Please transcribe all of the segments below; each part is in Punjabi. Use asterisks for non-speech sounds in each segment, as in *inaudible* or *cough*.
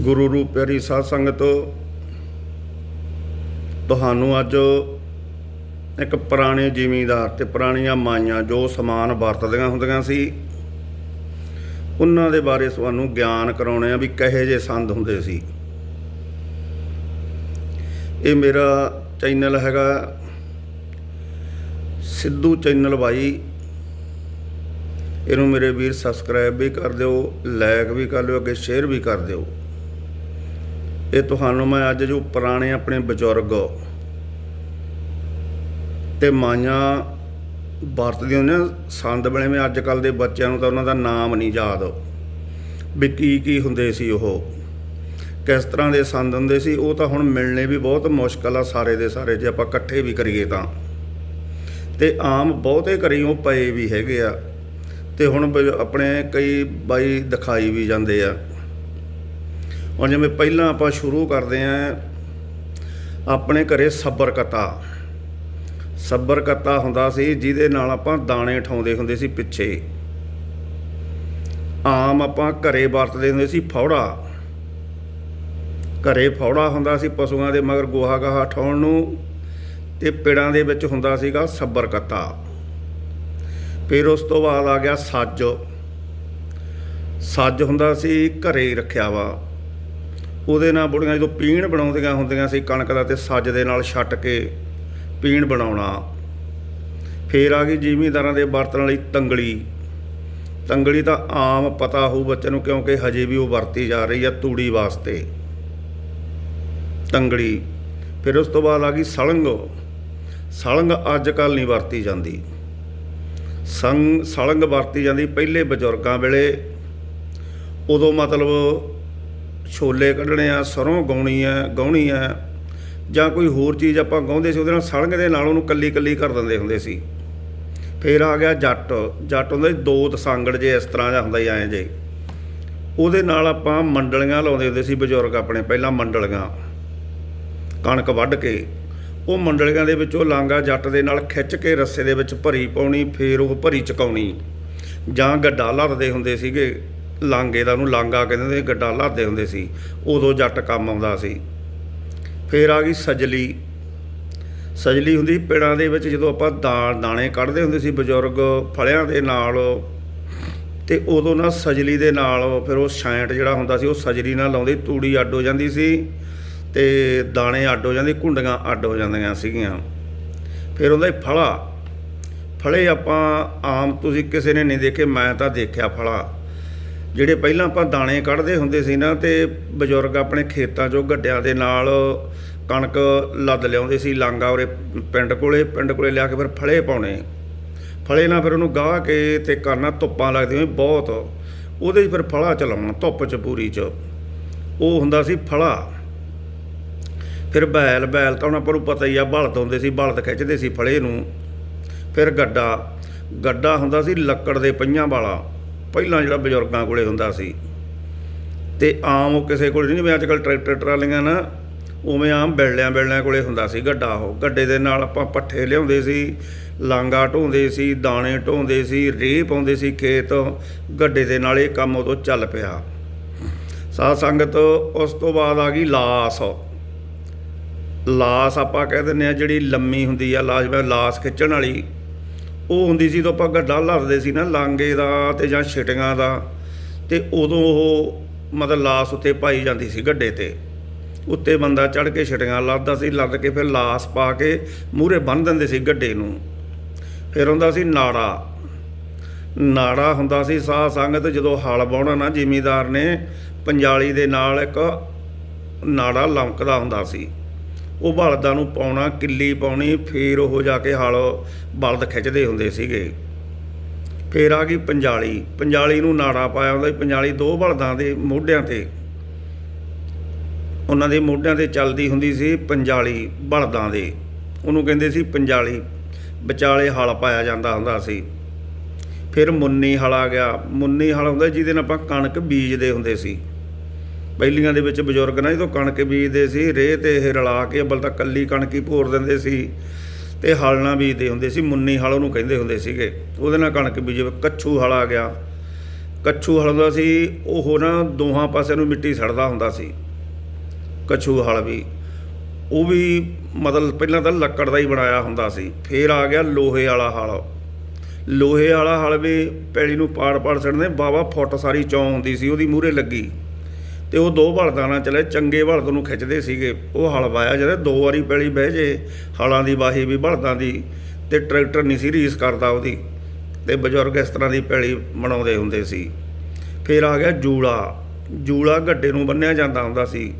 ਗੁਰੂ ਰੂਪ ਪਿਆਰੀ ਸਾਧ ਸੰਗਤ, ਤੁਹਾਨੂੰ ਅੱਜ ਇੱਕ ਪੁਰਾਣੇ ਜ਼ਿਮੀਂਦਾਰ ਤੇ ਪੁਰਾਣੀਆਂ ਮਾਈਆਂ ਜੋ ਸਮਾਨ ਵਰਤਦੀਆਂ ਹੁੰਦੀਆਂ ਸੀ, ਉਹਨਾਂ ਦੇ ਬਾਰੇ ਤੁਹਾਨੂੰ ਗਿਆਨ ਕਰਾਉਣੇ ਆ ਵੀ ਕਹੇ ਜੇ ਸੰਦ ਹੁੰਦੇ ਸੀ। ਇਹ ਮੇਰਾ ਚੈਨਲ ਹੈਗਾ ਸਿੱਧੂ ਚੈਨਲ ਬਾਈ। ਇਹਨੂੰ ਮੇਰੇ ਵੀਰ ਸਬਸਕ੍ਰਾਈਬ ਵੀ ਕਰ ਦਿਓ ਲਾਈਕ ਵੀ ਕਰ ਲਿਓ, ਅੱਗੇ ਸ਼ੇਅਰ ਵੀ ਕਰ ਦਿਓ। ਇਹ ਤੁਹਾਨੂੰ ਮੈਂ ਅੱਜ ਜੋ ਪੁਰਾਣੇ ਆਪਣੇ ਬਜ਼ੁਰਗ ਤੇ ਮਾਈਆਂ ਵਰਤਦੀਆਂ ਨੇ ਸੰਦ ਬਣੇ ਮੈਂ ਅੱਜ ਕੱਲ ਦੇ ਬੱਚਿਆਂ ਨੂੰ ਤਾਂ ਉਹਨਾਂ ਦਾ ਨਾਮ ਨਹੀਂ ਯਾਦ। ਵੀ ਕੀ ਕੀ ਹੁੰਦੇ ਸੀ ਉਹ? ਕਿਸ ਤਰ੍ਹਾਂ ਦੇ ਸੰਦ ਹੁੰਦੇ ਸੀ? ਉਹ ਤਾਂ ਹੁਣ ਮਿਲਣੇ ਵੀ ਬਹੁਤ ਮੁਸ਼ਕਲ ਆ ਸਾਰੇ ਦੇ ਸਾਰੇ, ਜੇ ਆਪਾਂ ਇਕੱਠੇ ਵੀ ਕਰੀਏ ਤਾਂ। ਤੇ ਆਮ ਬਹੁਤੇ ਘਰੇ ਉਹ ਪਏ ਵੀ ਹੈਗੇ ਆ। ਤੇ ਹੁਣ ਬ- ਆਪਣੇ ਕਈ ਬਾਈ ਦਿਖਾਈ ਵੀ ਜਾਂਦੇ ਆ। ਔਰ ਜਿਵੇਂ ਪਹਿਲਾਂ ਆਪਾਂ ਸ਼ੁਰੂ ਕਰਦੇ ਆ ਆਪਣੇ ਘਰੇ ਸੱਬਰ ਕਤਾ ਹੁੰਦਾ ਸੀ, ਜਿਹਦੇ ਨਾਲ ਆਪਾਂ ਦਾਣੇ ਠਾਉਂਦੇ ਹੁੰਦੇ ਸੀ ਪਿੱਛੇ। ਆਮ ਆਪਾਂ ਘਰੇ ਵਰਤਦੇ ਹੁੰਦੇ ਸੀ ਫੌੜਾ। ਘਰੇ ਫੌੜਾ ਹੁੰਦਾ ਸੀ ਪਸ਼ੂਆਂ ਦੇ ਮਗਰ ਗੋਹਾ ਗਾਹਾ ਠਾਉਣ ਨੂੰ ਤੇ ਪਿੜਾਂ ਦੇ ਵਿੱਚ ਹੁੰਦਾ ਸੀਗਾ ਸਬਰਕਤਾ। ਫਿਰ ਉਸ ਤੋਂ ਬਾਅਦ ਆ ਗਿਆ ਸੱਜ। ਸੱਜ ਹੁੰਦਾ ਸੀ ਘਰੇ ਹੀ ਰੱਖਿਆ ਵਾ। ਉਹਦੇ ਨਾਲ ਬੁੜੀਆਂ ਜਦੋਂ ਪੀਣ ਬਣਾਉਂਦੀਆਂ ਹੁੰਦੀਆਂ ਸੀ ਕਣਕ ਦਾ ਤੇ ਸੱਜ ਦੇ ਨਾਲ ਛੱਟ ਕੇ ਪੀਣ ਬਣਾਉਣਾ, ਫੇਰ ਆ ਗਈ ਜ਼ਿਮੀਂਦਾਰਾਂ ਦੇ ਵਰਤਣ ਵਾਲੀ ਤੰਗਲੀ ਤੰਗਲੀ ਤਾਂ ਆਮ ਪਤਾ ਹੋਊ ਬੱਚੇ ਨੂੰ ਕਿਉਂਕਿ ਹਜੇ ਵੀ ਉਹ ਵਰਤੀ ਜਾ ਰਹੀ ਆ ਤੂੜੀ ਵਾਸਤੇ। ਤੰਗੜੀ, ਫਿਰ ਉਸ ਤੋਂ ਬਾਅਦ ਆ ਗਈ ਸਲੰਗ। ਸਲੰਗ ਅੱਜ ਕੱਲ ਨਹੀਂ ਵਰਤੀ ਜਾਂਦੀ। ਸੰਗ, ਸਲੰਗ ਵਰਤੀ ਜਾਂਦੀ ਪਹਿਲੇ ਬਜ਼ੁਰਗਾਂ ਵੇਲੇ। ਉਦੋਂ ਮਤਲਬ ਛੋਲੇ ਕੱਢਣੇ ਆ, ਸਰੋਂ ਗਾਉਣੀ ਆ ਗਾਉਣੀ ਆ, ਜਾਂ ਕੋਈ ਹੋਰ ਚੀਜ਼ ਆਪਾਂ ਗਾਉਂਦੇ ਸੀ, ਉਹਦੇ ਨਾਲ ਸਲੰਗ ਦੇ ਨਾਲ ਉਹਨੂੰ ਕੱਲੀ ਕੱਲੀ ਕਰ ਦਿੰਦੇ ਹੁੰਦੇ ਸੀ। ਫਿਰ ਆ ਗਿਆ ਜੱਟ ਜੱਟ ਹੁੰਦਾ ਸੀ ਦੋ ਤਸਾਂਗੜ ਜੇ ਇਸ ਤਰ੍ਹਾਂ ਦਾ ਹੁੰਦਾ ਹੀ ਐਂ ਜੇ। ਉਹਦੇ ਨਾਲ ਆਪਾਂ ਮੰਡਲੀਆਂ ਲਾਉਂਦੇ ਹੁੰਦੇ ਸੀ, ਬਜ਼ੁਰਗ ਆਪਣੇ ਪਹਿਲਾਂ ਮੰਡਲੀਆਂ, ਕਣਕ ਵੱਢ ਕੇ। ਉਹ ਮੰਡਲੀਆਂ ਦੇ ਵਿੱਚੋਂ ਲਾਂਗਾ ਜੱਟ ਦੇ ਨਾਲ ਖਿੱਚ ਕੇ ਰੱਸੇ ਦੇ ਵਿੱਚ ਭਰੀ ਪਾਉਣੀ, ਫੇਰ ਉਹ ਭਰੀ ਚਕਾਉਣੀ, ਜਾਂ ਗੱਡਾ ਲੱਦਦੇ ਹੁੰਦੇ ਸੀਗੇ। ਲਾਂਗੇ ਦਾ ਉਹਨੂੰ ਲਾਂਗਾ ਕਹਿੰਦੇ ਹੁੰਦੇ ਸੀ, ਗੱਡਾ ਲੱਦਦੇ ਹੁੰਦੇ ਸੀ। ਉਦੋਂ ਜੱਟ ਕੰਮ ਆਉਂਦਾ ਸੀ। ਫੇਰ ਆ ਗਈ ਸਜਲੀ। ਸਜਲੀ ਹੁੰਦੀ ਸੀ ਦੇ ਵਿੱਚ ਜਦੋਂ ਆਪਾਂ ਦਾ ਦਾਣੇ ਕੱਢਦੇ ਹੁੰਦੇ ਸੀ ਬਜ਼ੁਰਗ ਫਲਿਆਂ ਦੇ ਨਾਲ। ਤੇ ਉਦੋਂ ਨਾ ਸਜਲੀ ਦੇ ਨਾਲ ਫਿਰ ਉਹ ਛਾਂਟ ਜਿਹੜਾ ਹੁੰਦਾ ਸੀ ਉਹ ਸਜਲੀ ਨਾਲ ਲਾਉਂਦੇ ਤੂੜੀ ਅੱਡ ਹੋ ਜਾਂਦੀ ਸੀ ਤੇ ਦਾਣੇ ਅੱਡ ਹੋ ਜਾਂਦੇ ਕੁੰਡੀਆਂ ਅੱਡ ਹੋ ਜਾਂਦੀਆਂ ਸੀਗੀਆਂ। ਫਿਰ ਉਹਦਾ ਫਲਾ। ਫਲੇ ਆਪਾਂ ਆਮ ਤੁਸੀਂ ਕਿਸੇ ਨੇ ਨਹੀਂ ਦੇਖੇ ਮੈਂ ਤਾਂ ਦੇਖਿਆ ਫਲਾ। ਜਿਹੜੇ ਪਹਿਲਾਂ ਆਪਾਂ ਦਾਣੇ ਕੱਢਦੇ ਹੁੰਦੇ ਸੀ ਨਾ ਤੇ ਬਜ਼ੁਰਗ ਆਪਣੇ ਖੇਤਾਂ 'ਚੋਂ ਗੱਡਿਆਂ ਦੇ ਨਾਲ ਕਣਕ ਲੱਦ ਲਿਆਉਂਦੇ ਸੀ ਲਾਂਗਾ ਉਰੇ ਪਿੰਡ ਕੋਲੇ ਪਿੰਡ ਕੋਲੇ ਲਿਆ ਕੇ ਫਿਰ ਫਲੇ ਪਾਉਣੇ। ਫਲੇ ਨਾਲ ਫਿਰ ਉਹਨੂੰ ਗਾਹ ਕੇ ਤੇ ਕਰਨਾ ਧੁੱਪਾਂ ਲੱਗਦੀਆਂ ਬਹੁਤ। ਉਹਦੇ 'ਚ ਫਿਰ ਫਲਾ ਚਲਾਉਣਾ, ਧੁੱਪ 'ਚ ਪੂਰੀ 'ਚ। ਉਹ ਹੁੰਦਾ ਸੀ ਫਲਾ। ਫਿਰ ਬੈਲ ਬੈਲ ਤਾਂ ਹੁਣ ਆਪਾਂ ਨੂੰ ਪਤਾ ਹੀ ਆ, ਬਲਦ ਹੁੰਦੇ ਸੀ, ਬਲਦ ਖਿੱਚਦੇ ਸੀ ਫਲੇ ਨੂੰ। ਫਿਰ ਗੱਡਾ ਗੱਡਾ ਹੁੰਦਾ ਸੀ ਲੱਕੜ ਦੇ ਪਈਆਂ ਵਾਲਾ। ਪਹਿਲਾਂ ਜਿਹੜਾ ਬਜ਼ੁਰਗਾਂ ਕੋਲੇ ਹੁੰਦਾ ਸੀ ਤੇ ਆਮ ਉਹ ਕਿਸੇ ਕੋਲ ਨਹੀਂ ਜਿਵੇਂ ਅੱਜ ਕੱਲ ਟਰੈਕਟਰ ਟਰਾਲੀਆਂ ਨਾ, ਉਵੇਂ ਆਮ ਬਿਲਡਿਆਂ ਬਿਲਡਿਆਂ ਕੋਲੇ ਹੁੰਦਾ ਸੀ ਗੱਡਾ ਉਹ। ਗੱਡੇ ਦੇ ਨਾਲ ਆਪਾਂ ਪੱਠੇ ਲਿਆਉਂਦੇ ਸੀ ਲਾਂਗਾ ਢੋਂਦੇ ਸੀ, ਦਾਣੇ ਢੋਂਦੇ ਸੀ, ਰੇਹ ਪਾਉਂਦੇ ਸੀ ਖੇਤ, ਗੱਡੇ ਦੇ ਨਾਲ ਇਹ ਕੰਮ ਉਦੋਂ ਚੱਲ ਪਿਆ। ਸਾਧ ਸੰਗਤ ਉਸ ਤੋਂ ਬਾਅਦ ਆ ਗਈ ਲਾਸ। ਲਾਸ ਆਪਾਂ ਕਹਿ ਦਿੰਦੇ ਆ ਜਿਹੜੀ ਲੰਮੀ ਹੁੰਦੀ ਆ, ਲਾਸ਼ ਮੈਂ ਲਾਸ ਖਿੱਚਣ ਵਾਲੀ। ਉਹ ਹੁੰਦੀ ਸੀ ਤਾਂ ਆਪਾਂ ਗੱਡਾ ਲੱਦਦੇ ਸੀ ਨਾ, ਲਾਂਗੇ ਦਾ ਤੇ ਜਾਂ ਛਿਟੀਆਂ ਦਾ। ਤੇ ਉਦੋਂ ਉਹ ਮਤਲਬ ਲਾਸ ਉੱਤੇ ਪਾਈ ਜਾਂਦੀ ਸੀ ਗੱਡੇ ਤੇ। ਉੱਤੇ ਬੰਦਾ ਚੜ ਕੇ ਛਿਟੀਆਂ ਲੱਦਦਾ ਸੀ, ਲੱਦ ਕੇ ਫਿਰ ਲਾਸ ਪਾ ਕੇ ਮੂਹਰੇ ਬੰਨ੍ਹ ਦਿੰਦੇ ਸੀ ਗੱਡੇ ਨੂੰ। ਫਿਰ ਹੁੰਦਾ ਸੀ ਨਾੜਾ। ਨਾੜਾ ਹੁੰਦਾ ਸੀ ਸਾਹ ਸੰਗਤ ਜਦੋਂ ਹਲ ਵਾਹੁਣਾ ਨਾ ਜ਼ਿਮੀਦਾਰ ਨੇ, ਪੰਜਾਲੀ ਦੇ ਨਾਲ ਇੱਕ ਨਾੜਾ ਲਮਕਦਾ ਹੁੰਦਾ ਸੀ। ਉਹ ਬਲਦਾਂ ਨੂੰ ਪਾਉਣਾ, ਕਿੱਲੀ ਪਾਉਣੀ, ਫੇਰ ਉਹ ਜਾ ਕੇ ਹਲ ਬਲਦ ਖਿੱਚਦੇ ਹੁੰਦੇ ਸੀਗੇ। ਫੇਰ ਆ ਗਈ ਪੰਜਾਲੀ। ਪੰਜਾਲੀ ਨੂੰ ਨਾੜਾ ਪਾਇਆ ਹੁੰਦਾ ਪੰਜਾਲੀ ਦੋ ਬਲਦਾਂ ਦੇ ਮੋਢਿਆਂ ਤੇ। ਉਹਨਾਂ ਦੇ ਮੋਢਿਆਂ ਤੇ ਚੱਲਦੀ ਹੁੰਦੀ ਸੀ ਪੰਜਾਲੀ ਬਲਦਾਂ ਦੇ। ਉਹਨੂੰ ਕਹਿੰਦੇ ਸੀ ਪੰਜਾਲੀ। ਵਿਚਾਲੇ ਹਲ ਪਾਇਆ ਜਾਂਦਾ ਹੁੰਦਾ ਸੀ। ਫਿਰ ਮੁੰਨੀ ਹਲ ਆ ਗਿਆ। ਮੁੰਨੀ ਹਲ ਹੁੰਦਾ ਜਿਹਦੇ ਨਾਲ ਆਪਾਂ ਕਣਕ ਬੀਜਦੇ ਹੁੰਦੇ ਸੀ। ਪਹਿਲੀਆਂ ਦੇ ਵਿੱਚ ਬਜ਼ੁਰਗ ਨਾ ਜਦੋਂ ਕਣਕ ਬੀਜਦੇ ਸੀ, ਰੇਹ ਤੇ ਇਹ ਰਲਾ ਕੇ ਅੱਬਲ ਤਾਂ ਕੱਲੀ ਕਣਕ ਹੀ ਭੋਰ ਦਿੰਦੇ ਸੀ ਤੇ ਹਲ ਨਾਲ ਬੀਜਦੇ ਹੁੰਦੇ ਸੀ, ਮੁੰਨੀ ਹਲ ਉਹਨੂੰ ਕਹਿੰਦੇ ਹੁੰਦੇ ਸੀਗੇ। ਉਹਦੇ ਨਾਲ ਕਣਕ ਬੀਜੇ ਕੱਛੂ ਹਲ ਆ ਗਿਆ। ਕੱਛੂ ਹਲ ਹੁੰਦਾ ਸੀ, ਉਹ ਨਾ ਦੋਹਾਂ ਪਾਸਿਆਂ ਨੂੰ ਮਿੱਟੀ ਸੜਦਾ ਹੁੰਦਾ ਸੀ। ਕੱਛੂ ਹਲ ਵੀ। ਉਹ ਵੀ ਮਤਲਬ ਪਹਿਲਾਂ ਤਾਂ ਲੱਕੜ ਦਾ ਹੀ ਬਣਾਇਆ ਹੁੰਦਾ ਸੀ, ਫੇਰ ਆ ਗਿਆ ਲੋਹੇ ਵਾਲਾ ਹਲ। ਲੋਹੇ ਵਾਲਾ ਹਲ ਵੀ ਪੈਲੀ ਨੂੰ ਪਾੜ ਪਾੜ ਸੜਨੇ ਬਾਵਾ ਫੁੱਟ ਸਾਰੀ ਚੌਂ ਹੁੰਦੀ ਸੀ, ਉਹਦੀ ਮੂਹਰੇ ਲੱਗੀ। ਤੇ ਉਹ ਦੋ ਬਲਦਾਂ ਨਾਲ ਚਲੇ, ਚੰਗੇ ਬਲਦ ਨੂੰ ਖਿੱਚਦੇ ਸੀਗੇ। ਉਹ ਹਲ ਵਾਇਆ ਜਦੋਂ ਦੋ ਵਾਰੀ ਪੈਲੀ ਬਹਿ ਜੇ, ਹਲਾਂ ਦੀ ਵਾਹੀ ਵੀ ਬਲਦਾਂ ਦੀ ਤੇ ਟਰੈਕਟਰ ਨਹੀਂ ਸੀ ਰੀਸ ਕਰਦਾ ਉਹਦੀ। ਤੇ ਬਜ਼ੁਰਗ ਇਸ ਤਰ੍ਹਾਂ ਦੀ ਪੈਲੀ ਬਣਾਉਂਦੇ ਹੁੰਦੇ ਸੀ। ਫਿਰ ਆ ਗਿਆ ਜੂਲਾ। ਜੂਲਾ ਗੱਡੇ ਨੂੰ ਬੰਨਿਆ ਜਾਂਦਾ ਹੁੰਦਾ ਸੀ।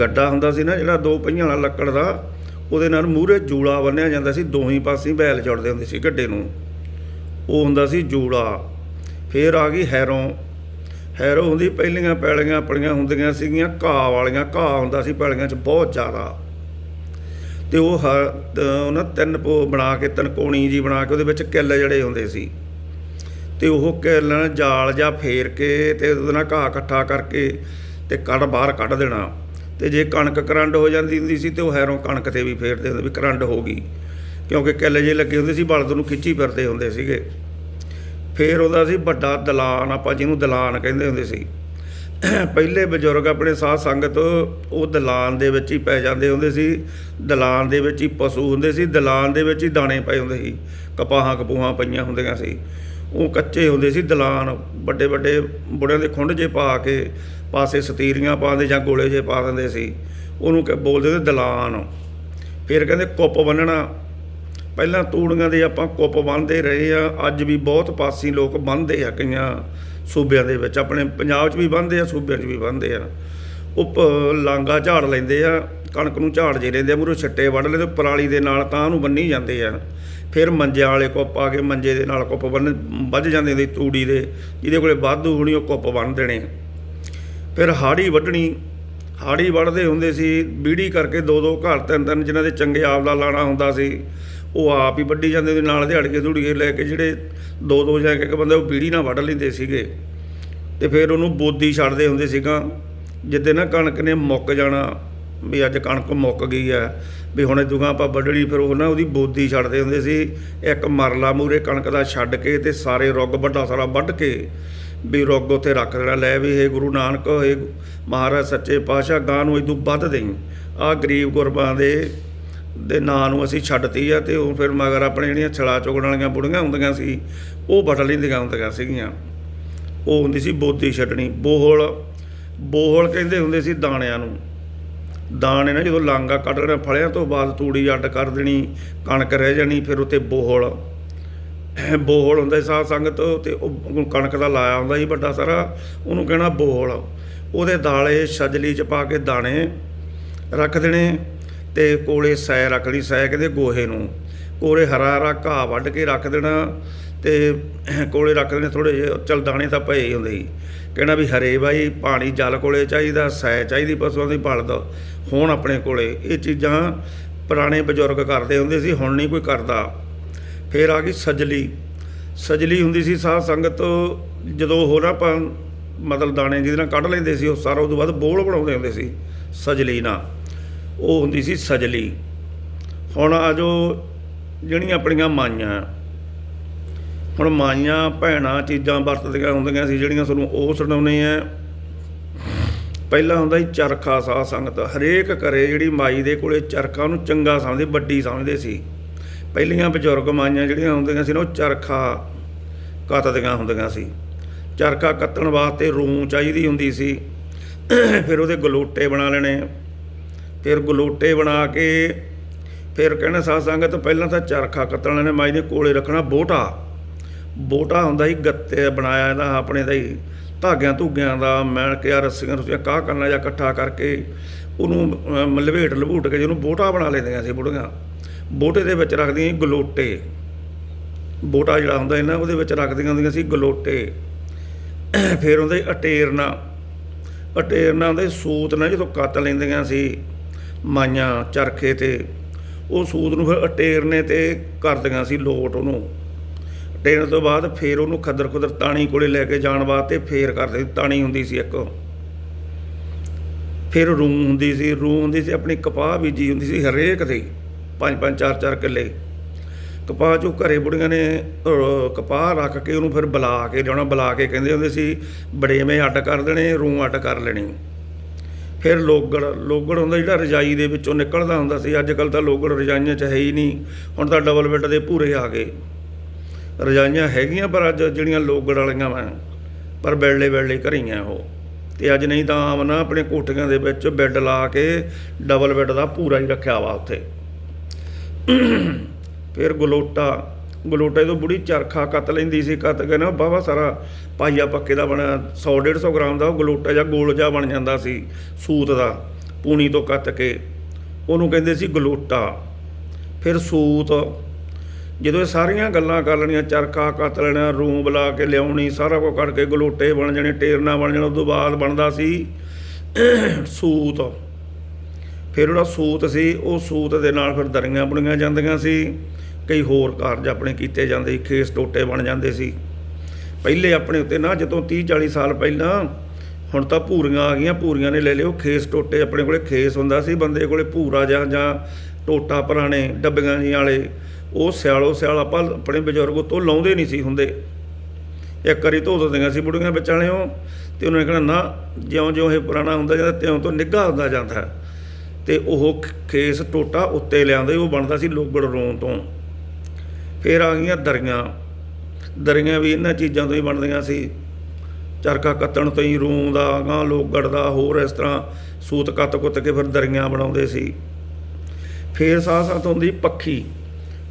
ਗੱਡਾ ਹੁੰਦਾ ਸੀ ਨਾ ਜਿਹੜਾ ਦੋ ਪਹੀਆਂ ਵਾਲਾ ਲੱਕੜ ਦਾ, ਉਹਦੇ ਨਾਲ ਮੂਹਰੇ ਜੂਲਾ ਬੰਨਿਆ ਜਾਂਦਾ ਸੀ। ਦੋਹੀਂ ਪਾਸੇ ਬੈਲ ਜੁੜਦੇ ਹੁੰਦੇ ਸੀ ਗੱਡੇ ਨੂੰ। ਉਹ ਹੁੰਦਾ ਸੀ ਜੂੜਾ ਫਿਰ ਆ ਗਈ ਹੈਰੋਂ। ਹੈਰੋ ਹੁੰਦੀ, ਪਹਿਲੀਆਂ ਪੈਲੀਆਂ ਆਪਣੀਆਂ ਹੁੰਦੀਆਂ ਸੀਗੀਆਂ, ਘਾਹ ਵਾਲੀਆਂ, ਘਾਹ ਹੁੰਦਾ ਸੀ ਪੈਲੀਆਂ 'ਚ ਬਹੁਤ ਜ਼ਿਆਦਾ। ਤੇ ਉਹ ਹ- ਤ- ਉਹਨਾਂ ਤਿੰਨ ਪੋ ਬਣਾ ਕੇ ਤਨਕੋਣੀ ਜੀ ਬਣਾ ਕੇ ਉਹਦੇ ਵਿੱਚ ਕਿੱਲ ਜਿਹੜੇ ਹੁੰਦੇ ਸੀ। ਤੇ ਉਹ ਕਿੱਲ ਜਾਲ ਜਾਂ ਫੇਰ ਕੇ ਤੇ ਉਹਦੇ ਨਾਲ ਘਾਹ ਇਕੱਠਾ ਕਰਕੇ ਤੇ ਕੱਢ ਬਾਹਰ ਕੱਢ ਦੇਣਾ। ਤੇ ਜੇ ਕਣਕ ਕਰੰਡ ਹੋ ਜਾਂਦੀ ਹੁੰਦੀ ਸੀ ਤੇ ਉਹ ਹੈਰੋਂ ਕਣਕ ਤੇ ਵੀ ਫੇਰਦੇ ਹੁੰਦੇ ਵੀ ਕਰੰਡ ਹੋ ਗਈ। ਕਿਉਂਕਿ ਕਿੱਲ ਜੇ ਲੱਗੇ ਹੁੰਦੇ ਸੀ, ਬਲਦ ਨੂੰ ਖਿੱਚੀ ਫਿਰਦੇ ਹੁੰਦੇ ਸੀਗੇ। ਫਿਰ ਉਹਦਾ ਸੀ ਵੱਡਾ ਦਲਾਨ, ਆਪਾਂ ਜਿਹਨੂੰ ਦਲਾਨ ਕਹਿੰਦੇ ਹੁੰਦੇ ਸੀ। ਪਹਿਲੇ ਬਜ਼ੁਰਗ ਆਪਣੇ ਸਾਧ ਸੰਗਤ ਉਹ ਦਲਾਨ ਦੇ ਵਿੱਚ ਹੀ ਪੈ ਜਾਂਦੇ ਹੁੰਦੇ ਸੀ। ਦਲਾਨ ਦੇ ਵਿੱਚ ਹੀ ਪਸ਼ੂ ਹੁੰਦੇ ਸੀ, ਦਲਾਨ ਦੇ ਵਿੱਚ ਹੀ ਦਾਣੇ ਪਏ ਹੁੰਦੇ ਸੀ। ਕਪਾਹਾਂ ਕਪੂਹਾਂ ਪਈਆਂ ਹੁੰਦੀਆਂ ਸੀ। ਉਹ ਕੱਚੇ ਹੁੰਦੇ ਸੀ ਦਲਾਨ, ਵੱਡੇ ਵੱਡੇ ਬੁੜਿਆਂ ਦੇ ਖੁੰਡ ਜੇ ਪਾ ਕੇ ਪਾਸੇ ਸਤੀਰੀਆਂ ਪਾਉਂਦੇ ਜਾਂ ਗੋਲੇ ਜੇ ਪਾ ਦਿੰਦੇ ਸੀ। ਉਹਨੂੰ ਕਿ ਬੋਲਦੇ ਸੀ ਦਲਾਨ। ਫਿਰ ਕਹਿੰਦੇ ਕੁੱਪ ਬੰਨਣਾ। ਪਹਿਲਾਂ ਤੂੜੀਆਂ ਦੇ ਆਪਾਂ ਕੁੱਪ ਬੰਨਦੇ ਰਹੇ ਆ, ਅੱਜ ਵੀ ਬਹੁਤ ਪਾਸੀ ਲੋਕ ਬੰਨਦੇ ਆ ਕਈਆਂ ਸੂਬਿਆਂ ਦੇ ਵਿੱਚ। ਆਪਣੇ ਪੰਜਾਬ 'ਚ ਵੀ ਬੰਨਦੇ ਆ, ਸੂਬਿਆਂ 'ਚ ਵੀ ਬੰਨਦੇ ਆ। ਉੱਪ ਲਾਂਗਾ ਝਾੜ ਲੈਂਦੇ ਆ, ਕਣਕ ਨੂੰ ਝਾੜ ਜੇ ਲੈਂਦੇ ਆ, ਮੂਹਰੋਂ ਛੱਟੇ ਵੱਢ ਲੈਂਦੇ ਪਰਾਲੀ ਦੇ ਨਾਲ ਤਾਂ ਉਹਨੂੰ ਬੰਨੀ ਜਾਂਦੇ ਆ। ਫਿਰ ਮੰਜਿਆਂ ਵਾਲੇ ਕੁੱਪ ਆ ਕੇ ਮੰਜੇ ਦੇ ਨਾਲ ਕੁੱਪ ਬੰਨ ਵੱਜ ਜਾਂਦੇ ਹੁੰਦੇ ਸੀ ਤੂੜੀ ਦੇ, ਜਿਹਦੇ ਕੋਲੇ ਵਾਧੂ ਹੋਣੀ ਉਹ ਕੁੱਪ ਬੰਨ ਦੇਣੇ ਫਿਰ ਹਾੜੀ ਵੱਢਣੀ ਹਾੜੀ ਵੱਢਦੇ ਹੁੰਦੇ ਸੀ, ਬੀੜੀ ਕਰਕੇ ਦੋ ਦੋ ਘਰ ਤਿੰਨ ਤਿੰਨ ਜਿਨ੍ਹਾਂ ਦੇ ਚੰਗੇ ਆਪ ਦਾ ਲਾਣਾ ਹੁੰਦਾ ਸੀ। ਉਹ ਆਪ ਹੀ ਵੱਢੀ ਜਾਂਦੇ ਹੁੰਦੇ ਨਾਲ ਦਿਹਾੜੀਏ ਧੂੜੀਏ ਲੈ ਕੇ ਜਿਹੜੇ ਦੋ ਦੋ ਜਾਂ ਇੱਕ ਬੰਦੇ ਉਹ ਬੀੜੀ ਨਾਲ ਵੱਢ ਲੈਂਦੇ ਸੀਗੇ। ਤੇ ਫਿਰ ਉਹਨੂੰ ਬੋਦੀ ਛੱਡਦੇ ਹੁੰਦੇ ਸੀਗਾ। ਜਿੱਦੇ ਨਾ ਕਣਕ ਨੇ ਮੁੱਕ ਜਾਣਾ, ਵੀ ਅੱਜ ਕਣਕ ਮੁੱਕ ਗਈ ਆ, ਵੀ ਹੁਣ ਦੁਗਾ ਆਪਾਂ ਵੱਢਣੀ, ਫਿਰ ਉਹ ਨਾ ਉਹਦੀ ਬੋਦੀ ਛੱਡਦੇ ਹੁੰਦੇ ਸੀ। ਇੱਕ ਮਰਲਾ ਮੂਰੇ ਕਣਕ ਦਾ ਛੱਡ ਕੇ ਤੇ ਸਾਰੇ ਰੁੱਗ ਵੱਡਾ ਸਾਰਾ ਵੱਢ ਕੇ ਵੀ ਰੁੱਗ ਉੱਥੇ ਰੱਖ ਦੇਣਾ, ਲੈ ਵੀ ਇਹ ਗੁਰੂ ਨਾਨਕ ਇਹ ਮਹਾਰਾਜ ਸੱਚੇ ਪਾਤਸ਼ਾਹ, ਗਾਂ ਨੂੰ ਇਦੋਂ ਵੱਧ ਦੇਈ। ਆ ਗਰੀਬ ਗੁਰਬਾਂ ਦੇ ਦੇ ਨਾਂ ਨੂੰ ਅਸੀਂ ਛੱਡਤੀ ਆ ਤੇ ਉਹ ਫਿਰ ਮਗਰ ਆਪਣੇ ਜਿਹੜੀਆਂ ਛਲਾ ਚੁਗਣ ਵਾਲੀਆਂ ਬੁੜੀਆਂ ਹੁੰਦੀਆਂ ਸੀ, ਉਹ ਵੱਢ ਲੈਂਦੀਆਂ ਹੁੰਦੀਆਂ ਸੀਗੀਆਂ। ਉਹ ਹੁੰਦੀ ਸੀ ਬੋਦੀ ਛੱਡਣੀ, ਬੋਹਲ ਬੋਹਲ ਕਹਿੰਦੇ ਹੁੰਦੇ ਸੀ ਦਾਣਿਆਂ ਨੂੰ। ਦਾਣੇ ਨਾ ਜਦੋਂ ਲਾਂਗਾ ਕੱਢ ਲੈਣਾ, ਫਲਿਆਂ ਤੋਂ ਬਾਅਦ ਤੂੜੀ ਅੱਡ ਕਰ ਦੇਣੀ, ਕਣਕ ਰਹਿ ਜਾਣੀ, ਫਿਰ ਉੱਤੇ ਬੋਹਲ। ਬੋਹਲ ਹੁੰਦਾ ਸੀ ਸਾਧ ਸੰਗਤ, ਤੇ ਉਹ ਕਣਕ ਦਾ ਲਾਇਆ ਹੁੰਦਾ ਸੀ ਵੱਡਾ ਸਾਰਾ, ਉਹਨੂੰ ਕਹਿਣਾ ਬੋਹਲ। ਉਹਦੇ ਦਾਲੇ ਛਜਲੀ ਚ ਪਾ ਕੇ ਦਾਣੇ ਰੱਖ ਦੇਣੇ ਤੇ ਕੋਲੇ ਸੈ ਰੱਖ ਲਈ ਸੈ ਕਹਿੰਦੇ ਗੋਹੇ ਨੂੰ। ਕੋਲੇ ਹਰਾ ਹਰਾ ਘਾਹ ਵੱਢ ਕੇ ਰੱਖ ਦੇਣਾ ਤੇ ਕੋਲੇ ਰੱਖ ਦੇਣੇ ਥੋੜੇ ਜਿਹੇ ਚਲ ਦਾਣੇ ਤਾਂ ਪਏ ਹੀ ਹੁੰਦੇ ਸੀ। ਕਹਿਣਾ ਵੀ ਹਰੇ ਬਾਈ, ਪਾਣੀ ਜਲ ਕੋਲੇ ਚਾਹੀਦਾ, ਸੈ ਚਾਹੀਦੀ ਪਸ਼ੂਆਂ ਦੀ ਬਲਦ। ਹੁਣ ਆਪਣੇ ਕੋਲੇ ਇਹ ਚੀਜ਼ਾਂ ਪੁਰਾਣੇ ਬਜ਼ੁਰਗ ਕਰਦੇ ਹੁੰਦੇ ਸੀ, ਹੁਣ ਨਹੀਂ ਕੋਈ ਕਰਦਾ। ਫਿਰ ਆ ਗਈ ਸਜਲੀ। ਸਜਲੀ ਹੁੰਦੀ ਸੀ ਸਾਧ ਸੰਗਤ, ਜਦੋਂ ਹੋਰ ਆਪਾਂ ਮਤਲਬ ਦਾਣੇ ਜਿਹਦੇ ਨਾਲ ਕੱਢ ਲੈਂਦੇ ਸੀ, ਉਹ ਸਾਰਾ ਉਦੋਂ ਬਾਅਦ ਬੋਲ ਬਣਾਉਂਦੇ ਹੁੰਦੇ ਸੀ ਸਜਲੀ ਨਾਲ। ਉਹ ਹੁੰਦੀ ਸੀ ਸਜਲੀ। ਹੁਣ ਆ ਜੋ ਜਿਹੜੀਆਂ ਆਪਣੀਆਂ ਮਾਈਆਂ ਹੁਣ ਮਾਈਆਂ, ਭੈਣਾਂ ਚੀਜ਼ਾਂ ਵਰਤਦੀਆਂ ਹੁੰਦੀਆਂ ਸੀ, ਜਿਹੜੀਆਂ ਤੁਹਾਨੂੰ ਉਹ ਸੁਣਾਉਣੇ ਆ। ਪਹਿਲਾਂ ਹੁੰਦਾ ਸੀ ਚਰਖਾ ਸਾਧ ਸੰਗਤ। ਹਰੇਕ ਘਰੇ ਜਿਹੜੀ ਮਾਈ ਦੇ ਕੋਲੇ ਚਰਖਾ ਨੂੰ ਚੰਗਾ ਸਮਝਦੇ, ਵੱਡੀ ਸਮਝਦੇ ਸੀ। ਪਹਿਲੀਆਂ ਬਜ਼ੁਰਗ ਮਾਈਆਂ ਜਿਹੜੀਆਂ ਹੁੰਦੀਆਂ ਸੀ ਨਾ, ਉਹ ਚਰਖਾ ਕੱਤਦੀਆਂ ਹੁੰਦੀਆਂ ਸੀ। ਚਰਖਾ ਕੱਤਣ ਵਾਸਤੇ ਰੂੰ ਚਾਹੀਦੀ ਹੁੰਦੀ ਸੀ। ਫਿਰ ਉਹਦੇ ਗਲੋਟੇ ਬਣਾ ਲੈਣੇ। ਫਿਰ ਗਲੋਟੇ ਬਣਾ ਕੇ ਫਿਰ ਕਹਿੰਦੇ ਸਾਧ ਸੰਗਤ ਪਹਿਲਾਂ ਤਾਂ ਚਰਖਾ ਕੱਤਣ ਲੈਣੇ ਮਾਈ ਦੇ ਕੋਲੇ ਰੱਖਣਾ ਬੋਟਾ। ਬੋਟਾ ਹੁੰਦਾ ਸੀ ਗੱਤੇ ਬਣਾਇਆ ਇਹਦਾ ਆਪਣੇ ਦਾ ਹੀ, ਧਾਗਿਆਂ ਧੂਗਿਆਂ ਦਾ, ਮੈਣ ਕੇ ਆ ਰੱਸੀਆਂ ਰੁੱਸੀਆਂ ਕਾਹ ਕਰਨਾ ਜਾਂ ਇਕੱਠਾ ਕਰਕੇ ਉਹਨੂੰ ਲਵੇਟ ਲਵੂਟ ਕੇ ਜਿਹਨੂੰ ਬੋਟਾ ਬਣਾ ਲੈਂਦੀਆਂ ਸੀ ਬੁੜੀਆਂ। ਬੋਟੇ ਦੇ ਵਿੱਚ ਰੱਖਦੀਆਂ ਸੀ ਗਲੋਟੇ। ਬੋਟਾ ਜਿਹੜਾ ਹੁੰਦਾ ਇਹਨਾਂ ਉਹਦੇ ਵਿੱਚ ਰੱਖਦੀਆਂ ਹੁੰਦੀਆਂ ਸੀ ਗਲੋਟੇ। ਫਿਰ ਉਹਦੇ ਅਟੇਰਨਾ। ਅਟੇਰਨਾ ਹੁੰਦੇ ਸੂਤ ਨਾਲ ਜਦੋਂ ਕੱਤ ਲੈਂਦੀਆਂ ਸੀ ਮਾਈਆਂ ਚਰਖੇ ਤੇ ਉਹ ਸੂਤ ਨੂੰ ਫਿਰ ਅਟੇਰਨੇ ਤੇ ਕਰਦੀਆਂ ਸੀ ਲੋਟ ਉਹਨੂੰ। ਟ੍ਰੇਨ ਤੋਂ ਬਾਅਦ ਫੇਰ ਉਹਨੂੰ ਖੱਦਰ ਖੁਦਰ ਤਾਣੀ ਕੋਲੇ ਲੈ ਕੇ ਜਾਣ ਵਾਸਤੇ ਫੇਰ ਕਰਦੇ ਸੀ, ਤਾਣੀ ਹੁੰਦੀ ਸੀ ਇੱਕ। ਫਿਰ ਰੂੰ ਹੁੰਦੀ ਸੀ, ਰੂੰ ਹੁੰਦੀ ਸੀ ਆਪਣੀ ਕਪਾਹ ਬੀਜੀ ਹੁੰਦੀ ਸੀ ਹਰੇਕ ਦੇ, ਪੰਜ ਪੰਜ ਚਾਰ ਚਾਰ ਕਿੱਲੇ। ਕਪਾਹ ਚੋਂ ਘਰੇ ਬੁੜੀਆਂ ਨੇ ਕਪਾਹ ਰੱਖ ਕੇ ਉਹਨੂੰ ਫਿਰ ਬੁਲਾ ਕੇ ਲਿਆਉਣਾ, ਬੁਲਾ ਕੇ ਕਹਿੰਦੇ ਹੁੰਦੇ ਸੀ ਬੜੇਵੇਂ ਅੱਡ ਕਰ ਦੇਣੇ, ਰੂੰ ਅੱਡ ਕਰ ਲੈਣੀ। ਫਿਰ ਲੋਗੜ ਲੋਗੜ ਹੁੰਦਾ ਜਿਹੜਾ ਰਜਾਈ ਦੇ ਵਿੱਚੋਂ ਨਿਕਲਦਾ ਹੁੰਦਾ ਸੀ ਅੱਜ ਕੱਲ ਤਾਂ ਲੋਗੜ ਰਜਾਈਆਂ 'ਚ ਹੈ ਹੀ ਨਹੀਂ, ਹੁਣ ਤਾਂ ਡਬਲ ਬੈੱਡ ਦੇ ਭੂਰੇ ਆ ਗਏ। ਰਜਾਈਆਂ ਹੈਗੀਆਂ ਪਰ ਅੱਜ ਜਿਹੜੀਆਂ ਲੋਗੜ ਵਾਲੀਆਂ ਵਾ, ਪਰ ਬੈਲੇ ਬੈਲੇ ਘਰੀਆਂ ਉਹ। ਤੇ ਅੱਜ ਨਹੀਂ ਤਾਂ ਆਮ ਨਾ ਆਪਣੇ ਕੋਠੀਆਂ ਦੇ ਵਿੱਚ ਬੈੱਡ ਲਾ ਕੇ ਡਬਲ ਬੈੱਡ ਦਾ ਭੂਰਾ ਹੀ ਰੱਖਿਆ ਵਾ ਉੱਥੇ। ਫਿਰ ਗਲੋਟਾ ਗਲੋਟੇ ਤੋਂ ਬੁੜੀ ਚਰਖਾ ਕੱਤ ਲੈਂਦੀ ਸੀ, ਕੱਤ ਕੇ ਨਾ ਬਾਵਾ ਸਾਰਾ ਪਾਈਆ ਪੱਕੇ ਦਾ ਬਣਿਆ 100 150 ਗ੍ਰਾਮ ਦਾ ਉਹ ਗਲੋਟਾ ਜਾਂ ਗੋਲ ਜਿਹਾ ਬਣ ਜਾਂਦਾ ਸੀ ਸੂਤ ਦਾ, ਪੂਣੀ ਤੋਂ ਕੱਤ ਕੇ। ਉਹਨੂੰ ਕਹਿੰਦੇ ਸੀ ਗਲੋਟਾ। ਫਿਰ ਸੂਤ, ਜਦੋਂ ਇਹ ਸਾਰੀਆਂ ਗੱਲਾਂ ਕਰ ਲੈਣੀਆਂ, ਚਰਖਾ ਕੱਤ ਲੈਣਾ, ਰੂੰ ਬੁਲਾ ਕੇ ਲਿਆਉਣੀ, ਸਾਰਾ ਕੁਝ ਕਰਕੇ ਗਲੋਟੇ ਬਣ ਜਾਣੇ, ਟੇਰਨਾ ਬਣ ਜਾਣਾ, ਉਦੋਂ ਬਾਅਦ ਬਣਦਾ ਸੀ *clears throat* ਸੂਤ। ਫਿਰ ਉਹਦਾ ਸੂਤ ਸੀ, ਉਹ ਸੂਤ ਦੇ ਨਾਲ ਫਿਰ ਦਰੀਆਂ ਬੁਣੀਆਂ ਜਾਂਦੀਆਂ ਸੀ। ਕਈ ਹੋਰ ਕਾਰਜ ਆਪਣੇ ਕੀਤੇ ਜਾਂਦੇ ਸੀ, ਖੇਸ ਟੋਟੇ ਬਣ ਜਾਂਦੇ ਸੀ। ਪਹਿਲੇ ਆਪਣੇ ਉੱਤੇ ਨਾ, ਜਦੋਂ 30 40 ਸਾਲ ਪਹਿਲਾਂ, ਹੁਣ ਤਾਂ ਭੂਰੀਆਂ ਆ ਗਈਆਂ, ਭੂਰੀਆਂ ਨੇ ਲੈ ਲਿਓ, ਖੇਸ ਟੋਟੇ ਆਪਣੇ ਕੋਲੇ ਖੇਸ ਹੁੰਦਾ ਸੀ, ਬੰਦੇ ਕੋਲੇ ਭੂਰਾ ਜਾਂ ਜਾਂ ਟੋਟਾ ਪੁਰਾਣੇ ਡੱਬੀਆਂ ਜੀ ਵਾਲੇ, ਉਹ ਸਿਆਲੋ ਸਿਆਲ ਆਪਾਂ ਆਪਣੇ ਬਜ਼ੁਰਗ ਤੋਂ ਲਾਉਂਦੇ ਨਹੀਂ ਸੀ ਹੁੰਦੇ। ਇੱਕ ਵਾਰੀ ਧੋ ਦਿੰਦੀਆਂ ਸੀ ਬੁੜੀਆਂ ਵਿਚਾਲਿਓ, ਤੇ ਉਹਨਾਂ ਨੇ ਕਹਿਣਾ, ਨਾ ਜਿਉਂ ਜਿਉਂ ਇਹ ਪੁਰਾਣਾ ਹੁੰਦਾ ਜਾਂਦਾ, ਤਿਉਂ ਤੋਂ ਨਿੱਘਾ ਹੁੰਦਾ ਜਾਂਦਾ ਹੈ। ਤੇ ਉਹ ਖ- ਖੇਸ ਟੋਟਾ ਉੱਤੇ ਲਿਆਉਂਦੇ, ਉਹ ਬਣਦਾ ਸੀ ਲੋਗੜ ਰੋਂ ਤੋਂ। ਫਿਰ ਆ ਗਈਆਂ ਦਰੀਆਂ। ਦਰੀਆਂ ਵੀ ਇਹਨਾਂ ਚੀਜ਼ਾਂ ਤੋਂ ਹੀ ਬਣਦੀਆਂ ਸੀ। ਚਰਖਾ ਕੱਤਣ ਤੋਂ ਹੀ ਰੂੰ ਦਾ ਗਾਂ ਲੋਗੜ ਦਾ ਹੋਰ ਇਸ ਤਰ੍ਹਾਂ ਸੂਤ ਕੱਤ ਕੁੱਤ ਕੇ ਫਿਰ ਦਰੀਆਂ ਬਣਾਉਂਦੇ ਸੀ। ਫਿਰ ਸਾਥ ਸਾਥ ਹੁੰਦੀ ਪੱਖੀ।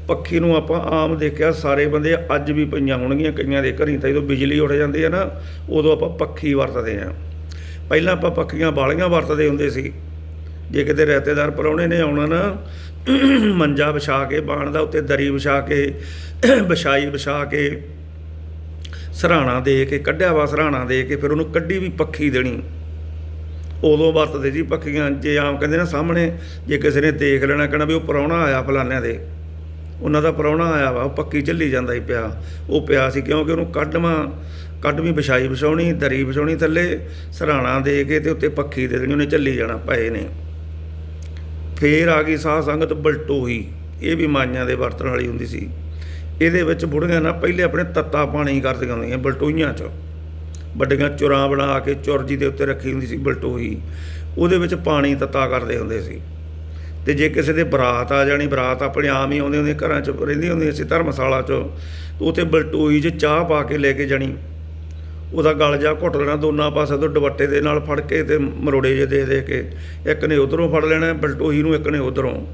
ਪੱਖੀ ਨੂੰ ਆਪਾਂ ਆਮ ਦੇਖਿਆ ਸਾਰੇ ਬੰਦੇ ਅੱਜ ਵੀ ਪਈਆਂ ਹੋਣਗੀਆਂ, ਕਈਆਂ ਦੇ ਘਰੀ ਤਾਂ ਜਦੋਂ ਬਿਜਲੀ ਉੱਠ ਜਾਂਦੀ ਹੈ ਨਾ, ਉਦੋਂ ਆਪਾਂ ਪੱਖੀ ਵਰਤਦੇ ਆ ਪਹਿਲਾਂ ਆਪਾਂ ਪੱਖੀਆਂ ਬਾਲੀਆਂ ਵਰਤਦੇ ਹੁੰਦੇ ਸੀ। ਜੇ ਕਿਤੇ ਰਿਸ਼ਤੇਦਾਰ ਪਰੌਣੇ ਨੇ ਆਉਣਾ ਨਾ, ਮੰਜਾ ਵਿਛਾ ਕੇ, ਬਾਣ ਦਾ ਉੱਤੇ ਦਰੀ ਵਿਛਾ ਕੇ, ਵਿਛਾਈ ਵਿਛਾ ਕੇ, ਸਰਾਣਾ ਦੇ ਕੇ, ਕੱਢਿਆ ਵਾ ਸਰਾਣਾ ਦੇ ਕੇ, ਫਿਰ ਉਹਨੂੰ ਕੱਢੀ ਵੀ ਪੱਖੀ ਦੇਣੀ। ਉਦੋਂ ਵਰਤਦੇ ਜੀ ਪੱਖੀਆਂ, ਜੇ ਆਮ ਕਹਿੰਦੇ ਨਾ ਸਾਹਮਣੇ, ਜੇ ਕਿਸੇ ਨੇ ਦੇਖ ਲੈਣਾ, ਕਹਿਣਾ ਵੀ ਉਹ ਪ੍ਰਾਹੁਣਾ ਆਇਆ ਫਲਾਨਿਆਂ ਦੇ। ਉਹਨਾਂ ਦਾ ਪ੍ਰਾਹੁਣਾ ਆਇਆ ਵਾ, ਉਹ ਪੱਕੀ ਝੱਲੀ ਜਾਂਦਾ ਹੀ ਪਿਆ। ਉਹ ਪਿਆ ਸੀ ਕਿਉਂਕਿ ਉਹਨੂੰ ਕੱਢਵਾਂ ਕੱਢਵੀਂ ਵਿਛਾਈ ਵਿਛਾਉਣੀ, ਦਰੀ ਵਿਛਾਉਣੀ ਥੱਲੇ, ਸਰਾਣਾ ਦੇ ਕੇ ਤੇ ਉੱਤੇ ਪੱਖੀ ਦੇ ਦੇਣੀ, ਉਹਨੇ ਝੱਲੀ ਜਾਣਾ, ਪਏ ਨੇ। ਫੇਰ ਆ ਗਈ ਸਾਹ ਸੰਗਤ ਬਲਟੋਹੀ ਇਹ ਵੀ ਮਾਈਆਂ ਦੇ ਵਰਤਣ ਵਾਲੀ ਹੁੰਦੀ ਸੀ। ਇਹਦੇ ਵਿੱਚ ਬੁੜੀਆਂ ਨਾ ਪਹਿਲੇ ਆਪਣੇ ਤੱਤਾ ਪਾਣੀ ਕਰਦੀਆਂ ਹੁੰਦੀਆਂ ਬਲਟੋਈਆਂ 'ਚ। ਵੱਡੀਆਂ ਚੁਰਾਂ ਬਣਾ ਕੇ ਚੁਰਜੀ ਦੇ ਉੱਤੇ ਰੱਖੀ ਹੁੰਦੀ ਸੀ ਬਲਟੋਹੀ। ਉਹਦੇ ਵਿੱਚ ਪਾਣੀ ਤੱਤਾ ਕਰਦੇ ਹੁੰਦੇ ਸੀ। ਤੇ ਜੇ ਕਿਸੇ ਦੇ ਬਰਾਤ ਆ ਜਾਣੀ, ਬਰਾਤ ਆਪਣੇ ਆਮ ਹੀ ਆਉਂਦੇ ਹੁੰਦੇ, ਘਰਾਂ 'ਚ ਰਹਿੰਦੀ ਹੁੰਦੀ ਸੀ ਧਰਮਸ਼ਾਲਾ 'ਚ ਉੱਥੇ ਬਲਟੋਈ 'ਚ ਚਾਹ ਪਾ ਕੇ ਲੈ ਕੇ ਜਾਣੀ। ਉਹਦਾ ਗਲ ਜਾ ਘੁੱਟ ਲੈਣਾ, ਦੋਨਾਂ ਪਾਸੇ ਤੋਂ ਦੁਪੱਟੇ ਦੇ ਨਾਲ ਫੜ ਕੇ ਤੇ ਮਰੋੜੇ ਜੇ ਦੇ ਦੇ ਕੇ ਇੱਕ ਨੇ ਉਧਰੋਂ ਫੜ ਲੈਣਾ ਬਲਟੋਈ ਨੂੰ ਇੱਕ ਨੇ ਉਧਰੋਂ।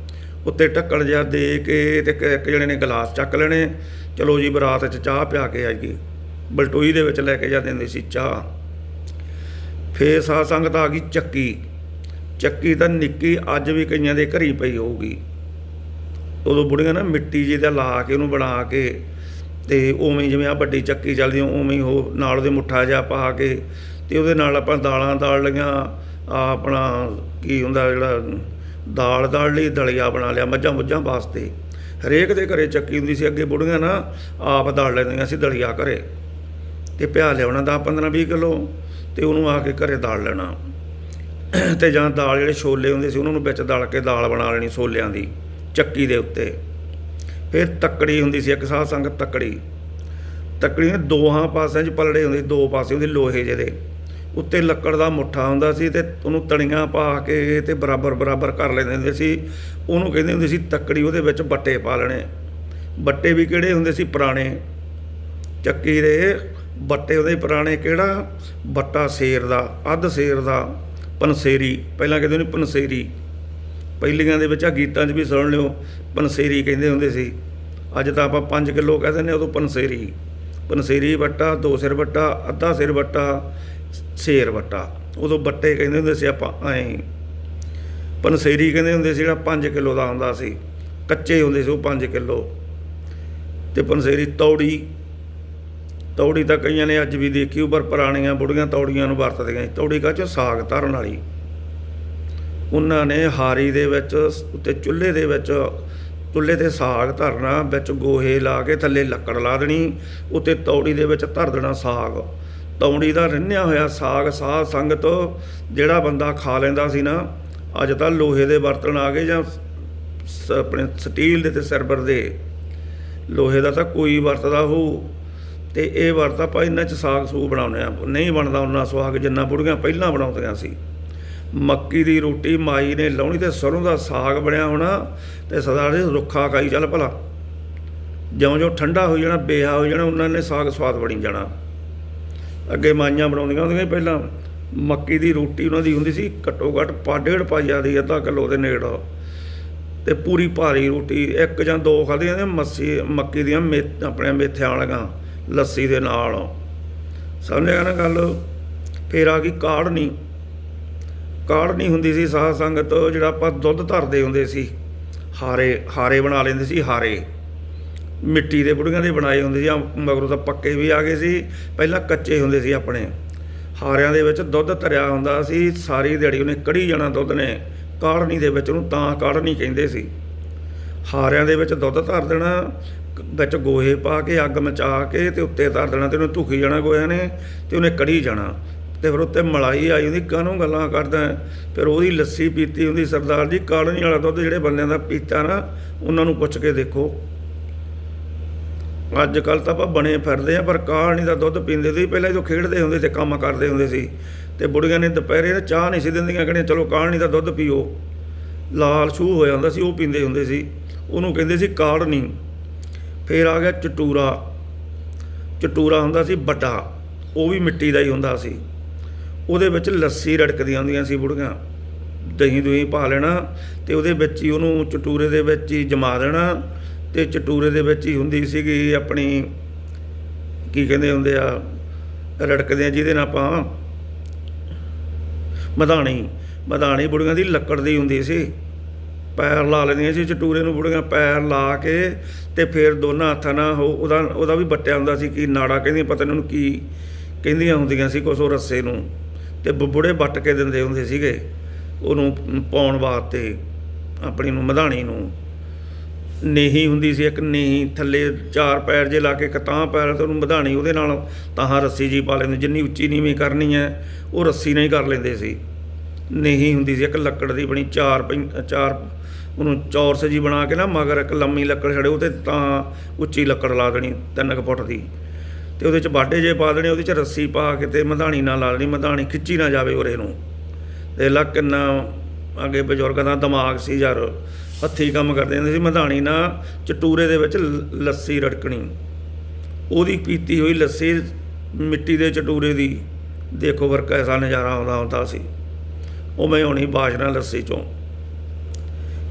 ਉੱਤੇ ਢੱਕਣ ਜਿਹਾ ਦੇ ਕੇ ਤੇ ਇੱਕ- ਇੱਕ ਜਣੇ ਨੇ ਗਲਾਸ ਚੱਕ ਲੈਣੇ। ਚਲੋ ਜੀ, ਬਰਾਤ 'ਚ ਚਾਹ ਪਿਆ ਕੇ ਆਈਏ। ਬਲਟੋਈ ਦੇ ਵਿੱਚ ਲੈ ਕੇ ਜਾਂਦੇ ਹੁੰਦੇ ਸੀ ਚਾਹ। ਫੇਰ ਸਾਧ ਸੰਗਤ ਆ ਗਈ ਚੱਕੀ। ਚੱਕੀ ਤਾਂ ਨਿੱਕੀ, ਅੱਜ ਵੀ ਕਈਆਂ ਦੇ ਘਰੀ ਪਈ ਹੋਊਗੀ। ਉਦੋਂ ਬੁੜੀਆਂ ਨਾ ਮਿੱਟੀ ਜਿਹੀ ਦਾ ਲਾ ਕੇ ਉਹਨੂੰ ਬਣਾ ਕੇ ਤੇ ਉਵੇਂ ਜਿਵੇਂ ਆ ਵੱਡੀ ਚੱਕੀ ਚੱਲਦੀ ਉਵੇਂ ਹੀ ਉਹ ਨਾਲ ਉਹਦੇ ਮੁੱਠਾ ਜਿਹਾ ਪਾ ਕੇ ਤੇ ਉਹਦੇ ਨਾਲ ਆਪਾਂ ਦਾਲਾਂ ਦਾਲ ਲਈਆਂ ਆਪਣਾ ਕੀ ਹੁੰਦਾ ਜਿਹੜਾ ਦਾਲ ਦਾਲ ਲਈ ਦਲੀਆ ਬਣਾ ਲਿਆ ਮੱਝਾਂ ਮੁੱਝਾਂ ਵਾਸਤੇ। ਹਰੇਕ ਦੇ ਘਰੇ ਚੱਕੀ ਹੁੰਦੀ ਸੀ, ਅੱਗੇ ਬੁੜੀਆਂ ਨਾ ਆਪ ਦਾਲ ਲੈਂਦੀਆਂ ਸੀ ਦਲੀਆ ਘਰੇ। ਤੇ ਪਿਆ ਲਿਆਉਣਾ 10 15 20 ਕਿਲੋ ਤੇ ਉਹਨੂੰ ਆ ਕੇ ਘਰੇ ਦਾਲ ਲੈਣਾ। ਤੇ ਜਾਂ ਦਾਲ ਜਿਹੜੇ ਛੋਲੇ ਹੁੰਦੇ ਸੀ, ਉਹਨਾਂ ਨੂੰ ਵਿੱਚ ਦਲ ਕੇ ਦਾਲ ਬਣਾ ਲੈਣੀ ਛੋਲਿਆਂ ਦੀ, ਚੱਕੀ ਦੇ ਉੱਤੇ। ਫਿਰ ਤੱਕੜੀ ਹੁੰਦੀ ਸੀ ਇੱਕ ਸਾਧ ਸੰਗਤ ਤੱਕੜੀ। ਤੱਕੜੀ ਨੇ ਦੋਹਾਂ ਪਾਸਿਆਂ 'ਚ ਪਲੜੇ ਹੁੰਦੇ ਸੀ, ਦੋ ਪਾਸੇ ਹੁੰਦੇ ਲੋਹੇ ਜਿਹਦੇ ਉੱਤੇ ਲੱਕੜ ਦਾ ਮੁੱਠਾ ਹੁੰਦਾ ਸੀ ਤੇ ਉਹਨੂੰ ਤਣੀਆਂ ਪਾ ਕੇ ਤੇ ਬਰਾਬਰ ਬਰਾਬਰ ਕਰ ਲੈਂਦੇ ਹੁੰਦੇ ਸੀ। ਉਹਨੂੰ ਕਹਿੰਦੇ ਹੁੰਦੇ ਸੀ ਤੱਕੜੀ ਉਹਦੇ ਵਿੱਚ ਬੱਟੇ ਪਾ ਲੈਣੇ। ਬੱਟੇ ਵੀ ਕਿਹੜੇ ਹੁੰਦੇ ਸੀ? ਪੁਰਾਣੇ। ਚੱਕੀ ਦੇ ਬੱਟੇ ਉਹਦੇ ਪੁਰਾਣੇ ਕਿਹੜਾ? ਬੱਟਾ ਸ਼ੇਰ ਦਾ ਅੱਧ ਸ਼ੇਰ ਦਾ ਪਨਸੇਰੀ ਪਹਿਲਾਂ ਕਹਿੰਦੇ ਨੇ ਪਨਸੇਰੀ ਪਹਿਲੀਆਂ ਦੇ ਵਿੱਚ ਆ ਗੀਤਾਂ 'ਚ ਵੀ ਸੁਣ ਲਿਓ, ਪਨਸੇਰੀ ਕਹਿੰਦੇ ਹੁੰਦੇ ਸੀ, ਅੱਜ ਤਾਂ ਆਪਾਂ 5 ਕਿਲੋ ਕਹਿ ਦਿੰਦੇ ਉਦੋਂ ਪਨਸੇਰੀ ਪਨਸੇਰੀ ਵੱਟਾ, ਦੋ ਸਿਰ ਬੱਟਾ ਅੱਧਾ ਸਿਰ ਬੱਟਾ ਸ਼ੇਰ ਬੱਟਾ ਉਦੋਂ ਬੱਟੇ ਕਹਿੰਦੇ ਹੁੰਦੇ ਸੀ ਆਪਾਂ, ਐਂ। ਪਨਸੇਰੀ ਕਹਿੰਦੇ ਹੁੰਦੇ ਸੀ ਜਿਹੜਾ 5 ਕਿਲੋ ਦਾ ਹੁੰਦਾ ਸੀ, ਕੱਚੇ ਹੁੰਦੇ ਸੀ ਉਹ 5 ਕਿਲੋ। ਤੇ ਪਨਸੇਰੀ ਤੌੜੀ ਤੌੜੀ ਤਾਂ ਕਈਆਂ ਨੇ ਅੱਜ ਵੀ ਦੇਖੀ ਪਰ ਪੁਰਾਣੀਆਂ ਬੁੜੀਆਂ ਤੌੜੀਆਂ ਨੂੰ ਵਰਤਦੀਆਂ ਸੀ ਤੌੜੀ ਕਾ ਸਾਗ ਧਰਨ ਵਾਲੀ। ਉਹਨਾਂ ਨੇ ਹਾਰੀ ਦੇ ਵਿੱਚ ਉੱਤੇ ਚੁੱਲ੍ਹੇ ਦੇ ਵਿੱਚ, ਚੁੱਲ੍ਹੇ ਤੇ ਸਾਗ ਧਰਨਾ, ਵਿੱਚ ਗੋਹੇ ਲਾ ਕੇ ਥੱਲੇ ਲੱਕੜ ਲਾ ਦੇਣੀ, ਉੱਤੇ ਤੌੜੀ ਦੇ ਵਿੱਚ ਧਰ ਦੇਣਾ ਸਾਗ। ਤੌੜੀ ਦਾ ਰਿੰਨਿਆ ਹੋਇਆ ਸਾਗ ਸਾਧ ਸੰਗਤ ਜਿਹੜਾ ਬੰਦਾ ਖਾ ਲੈਂਦਾ ਸੀ ਨਾ, ਅੱਜ ਤਾਂ ਲੋਹੇ ਦੇ ਬਰਤਨ ਆ ਗਏ ਜਾਂ ਆਪਣੇ ਸਟੀਲ ਦੇ ਤੇ ਸਰਬਰ ਦੇ। ਲੋਹੇ ਦਾ ਤਾਂ ਕੋਈ ਵਰਤਦਾ ਹੋ ਤੇ ਇਹ ਵਰਤ ਆਪਾਂ ਇਹਨਾਂ ਚ ਸਾਗ ਸੂਗ ਬਣਾਉਂਦੇ ਆ ਨਹੀਂ ਬਣਦਾ ਉਹਨਾਂ ਸੁਹਾਗ ਜਿੰਨਾ ਬੁੜੀਆਂ ਪਹਿਲਾਂ ਬਣਾਉਂਦੀਆਂ ਸੀ। ਮੱਕੀ ਦੀ ਰੋਟੀ ਮਾਈ ਨੇ ਲਾਉਣੀ ਤੇ ਸਰੋਂ ਦਾ ਸਾਗ ਬਣਿਆ ਹੋਣਾ ਤੇ ਸਦਾ ਜੀ ਰੁੱਖਾ ਖਾਈ ਚੱਲ ਭਲਾ। ਜਿਉਂ-ਜਿਉਂ ਠੰਡਾ ਹੋ ਜਾਣਾ, ਬੇਹਾ ਹੋ ਜਾਣਾ, ਉਹਨਾਂ ਨੇ ਸਾਗ ਸਵਾਦ ਬਣੀ ਜਾਣਾ। ਅੱਗੇ ਮਾਈਆਂ ਬਣਾਉਂਦੀਆਂ ਹੁੰਦੀਆਂ ਪਹਿਲਾਂ। ਮੱਕੀ ਦੀ ਰੋਟੀ ਉਹਨਾਂ ਦੀ ਹੁੰਦੀ ਸੀ ਘੱਟੋ ਘੱਟ ਪਾ ਡੇਢ ਪਾਈਆ ਦੀ, ਅੱਧਾ ਕਿਲੋ ਦੇ ਨੇੜ। ਤੇ ਪੂਰੀ ਭਾਰੀ ਰੋਟੀ, ਇੱਕ ਜਾਂ ਦੋ ਖਾਧੀਆਂ ਨੇ ਮੱਸੀ, ਮੱਕੀ ਦੀਆਂ ਮੇ ਆਪਣੇ ਮੇਥਿਆਂ ਵਾਲੀਆਂ, ਲੱਸੀ ਦੇ ਨਾਲ। ਸਮਝਿਆ ਨਾ ਗੱਲ ਫੇਰ ਆ ਗਈ ਕਾੜਨੀ ਕਾੜਨੀ ਹੁੰਦੀ ਸੀ ਸਾਧ ਸੰਗਤ, ਜਿਹੜਾ ਆਪਾਂ ਦੁੱਧ ਧਰਦੇ ਹੁੰਦੇ ਸੀ, ਹਾਰੇ ਹਾਰੇ ਬਣਾ ਲੈਂਦੇ ਸੀ, ਹਾਰੇ। ਮਿੱਟੀ ਦੇ ਬੁੜੀਆਂ ਦੇ ਬਣਾਏ ਹੁੰਦੇ ਸੀ ਮਗਰੋਂ ਤਾਂ ਪੱਕੇ ਵੀ ਆ ਗਏ ਸੀ, ਪਹਿਲਾਂ ਕੱਚੇ ਹੁੰਦੇ ਸੀ ਆਪਣੇ। ਹਾਰਿਆਂ ਦੇ ਵਿੱਚ ਦੁੱਧ ਧਰਿਆ ਹੁੰਦਾ ਸੀ, ਸਾਰੀ ਦਿਹਾੜੀ ਉਹਨੇ ਕੜੀ ਜਾਣਾ ਦੁੱਧ ਨੇ ਕਾੜਨੀ ਦੇ ਵਿੱਚ ਉਹਨੂੰ ਤਾਂ ਕਾੜਨੀ ਕਹਿੰਦੇ ਸੀ। ਹਾਰਿਆਂ ਦੇ ਵਿੱਚ ਦੁੱਧ ਧਰ ਦੇਣਾ, ਵਿੱਚ ਗੋਹੇ ਪਾ ਕੇ, ਅੱਗ ਮਚਾ ਕੇ ਤੇ ਉੱਤੇ ਧਰ ਦੇਣਾ ਤੇ ਉਹਨੂੰ ਧੁਖੀ ਜਾਣਾ ਗੋਹਿਆਂ ਨੇ ਤੇ ਉਹਨੇ ਕੜੀ ਜਾਣਾ। ਤੇ ਫਿਰ ਉੱਤੇ ਮਲਾਈ ਆਈ ਹੁੰਦੀ ਕਾਹਨੂੰ ਗੱਲਾਂ ਕਰਦਾ ਫਿਰ ਉਹਦੀ ਲੱਸੀ ਪੀਤੀ ਹੁੰਦੀ ਸਰਦਾਰ ਜੀ ਕਾੜਨੀ ਵਾਲਾ ਦੁੱਧ ਜਿਹੜੇ ਬੰਦਿਆਂ ਦਾ ਪੀਤਾ ਨਾ, ਉਹਨਾਂ ਨੂੰ ਪੁੱਛ ਕੇ ਦੇਖੋ। ਅੱਜ ਕੱਲ ਤਾਂ ਆਪਾਂ ਬਣੇ ਫਿਰਦੇ ਆ ਪਰ ਕਾੜਨੀ ਦਾ ਦੁੱਧ ਪੀਂਦੇ ਸੀ, ਪਹਿਲਾਂ ਜਦੋਂ ਖੇਡਦੇ ਹੁੰਦੇ ਤੇ ਕੰਮ ਕਰਦੇ ਹੁੰਦੇ ਸੀ, ਤੇ ਬੁੜੀਆਂ ਨੇ ਦੁਪਹਿਰੇ ਨਾ ਚਾਹ ਨਹੀਂ ਸੀ ਦਿੰਦੀਆਂ ਕਹਿੰਦੇ ਚਲੋ ਕਾੜਨੀ ਦਾ ਦੁੱਧ ਪੀਓ। ਲਾਲ ਛੂ ਹੋ ਜਾਂਦਾ ਸੀ, ਉਹ ਪੀਂਦੇ ਹੁੰਦੇ ਸੀ। ਉਹਨੂੰ ਕਹਿੰਦੇ ਸੀ ਕਾੜਨੀ ਫੇਰ ਆ ਗਿਆ ਚਟੂਰਾ। ਚਟੂਰਾ ਹੁੰਦਾ ਸੀ, ਵੱਡਾ। ਉਹ ਵੀ ਮਿੱਟੀ ਦਾ ਹੀ ਹੁੰਦਾ ਸੀ। ਉਹਦੇ ਵਿੱਚ ਲੱਸੀ ਰੜਕਦੀਆਂ ਹੁੰਦੀਆਂ ਸੀ ਬੁੜੀਆਂ। ਦਹੀਂ ਦੁਹੀਂ ਪਾ ਲੈਣਾ ਤੇ ਉਹਦੇ ਵਿੱਚ ਹੀ ਉਹਨੂੰ ਚਟੂਰੇ ਦੇ ਵਿੱਚ ਹੀ ਜਮਾ ਦੇਣਾ ਤੇ ਚਟੂਰੇ ਦੇ ਵਿੱਚ ਹੀ ਹੁੰਦੀ ਸੀਗੀ ਆਪਣੀ, ਕੀ ਕਹਿੰਦੇ ਹੁੰਦੇ ਆ, ਰੜਕਦੇ ਆ ਜਿਹਦੇ ਨਾਲ ਆਪਾਂ ਮਧਾਣੀ ਮਧਾਣੀ ਬੁੜੀਆਂ ਦੀ ਲੱਕੜ ਦੀ ਹੁੰਦੀ ਸੀ। ਪੈਰ ਲਾ ਲੈਂਦੀਆਂ ਸੀ ਚਟੂਰੇ ਨੂੰ ਬੁੜੀਆਂ ਪੈਰ ਲਾ ਕੇ ਤੇ ਫਿਰ ਦੋਨਾਂ ਹੱਥਾਂ ਨਾਲ ਉਹ- ਉਹਦਾ ਉਹਦਾ ਵੀ ਬੱਟਿਆ ਹੁੰਦਾ ਸੀ ਕੀ ਨਾੜਾ ਕਹਿੰਦੀਆਂ, ਪਤਾ ਨਹੀਂ ਉਹਨੂੰ ਕੀ ਕਹਿੰਦੀਆਂ ਹੁੰਦੀਆਂ ਸੀ ਕੁਛ ਉਹ ਰੱਸੇ ਨੂੰ। ਤੇ ਬੁੜੇ ਵੱਟ ਕੇ ਦਿੰਦੇ ਹੁੰਦੇ ਸੀਗੇ। ਉਹਨੂੰ ਪਾਉਣ ਵਾਸਤੇ ਆਪਣੀ ਨੂੰ, ਮਧਾਣੀ ਨੂੰ। ਨੇਹੀ ਹੁੰਦੀ ਸੀ ਇੱਕ ਨੇਹੀ, ਥੱਲੇ ਚਾਰ ਪੈਰ ਜੇ ਲਾ ਕੇ ਕਤਾਂ ਪੈਰ ਤੇ ਉਹਨੂੰ ਮਧਾਣੀ ਉਹਦੇ ਨਾਲ ਤਾਹਾਂ ਰੱਸੀ ਜੀ ਪਾ ਲੈਂਦੇ, ਜਿੰਨੀ ਉੱਚੀ ਨੀਵੀਂ ਕਰਨੀ ਹੈ, ਉਹ ਰੱਸੀ ਨਾਲ ਹੀ ਕਰ ਲੈਂਦੇ ਸੀ। ਨੇਹੀ ਹੁੰਦੀ ਸੀ ਇੱਕ ਲੱਕੜ ਦੀ ਬਣੀ ਚਾਰ ਪੰ- ਚਾਰ ਉਹਨੂੰ ਚੌਰਸ ਜੀ ਬਣਾ ਕੇ ਨਾ ਮਗਰ ਇੱਕ ਲੰਮੀ ਲੱਕੜ ਛੜੇ, ਉਹ ਤੇ ਤਾਂ ਉੱਚੀ ਲੱਕੜ ਲਾ ਦੇਣੀ ਤਿੰਨ ਕੁ ਫੁੱਟ ਦੀ। ਤੇ ਉਹਦੇ ਚ ਬਾਡੇ ਜੇ ਪਾ ਦੇਣੇ, ਉਹਦੇ ਚ ਰੱਸੀ ਪਾ ਕੇ ਤੇ ਮਧਾਣੀ ਨਾਲ ਲਾ ਦੇਣੀ ਮਧਾਣੀ ਖਿੱਚੀ ਨਾ ਜਾਵੇ ਉਰੇ ਨੂੰ। ਤੇ ਲੱਕ ਕਿੰਨਾ ਅੱਗੇ ਬਜ਼ੁਰਗਾਂ ਦਾ ਦਿਮਾਗ ਸੀ ਯਾਰ, ਹੱਥੀ ਕੰਮ ਕਰਦੇ ਹੁੰਦੇ ਸੀ, ਮਧਾਣੀ ਨਾਲ ਚਟੂਰੇ ਦੇ ਵਿੱਚ ਲ- ਲੱਸੀ ਰੜਕਣੀ। ਉਹਦੀ ਪੀਤੀ ਹੋਈ ਲੱਸੀ ਮਿੱਟੀ ਦੇ ਚਟੂਰੇ ਦੀ, ਦੇਖੋ ਫਿਰ ਐਸਾ ਨਜ਼ਾਰਾ ਆਉਂਦਾ ਹੁੰਦਾ ਸੀ। ਉਹ ਮੈਂ ਹੋਣੀ ਬਾਸ਼ਨਾ ਲੱਸੀ ਚੋਂ।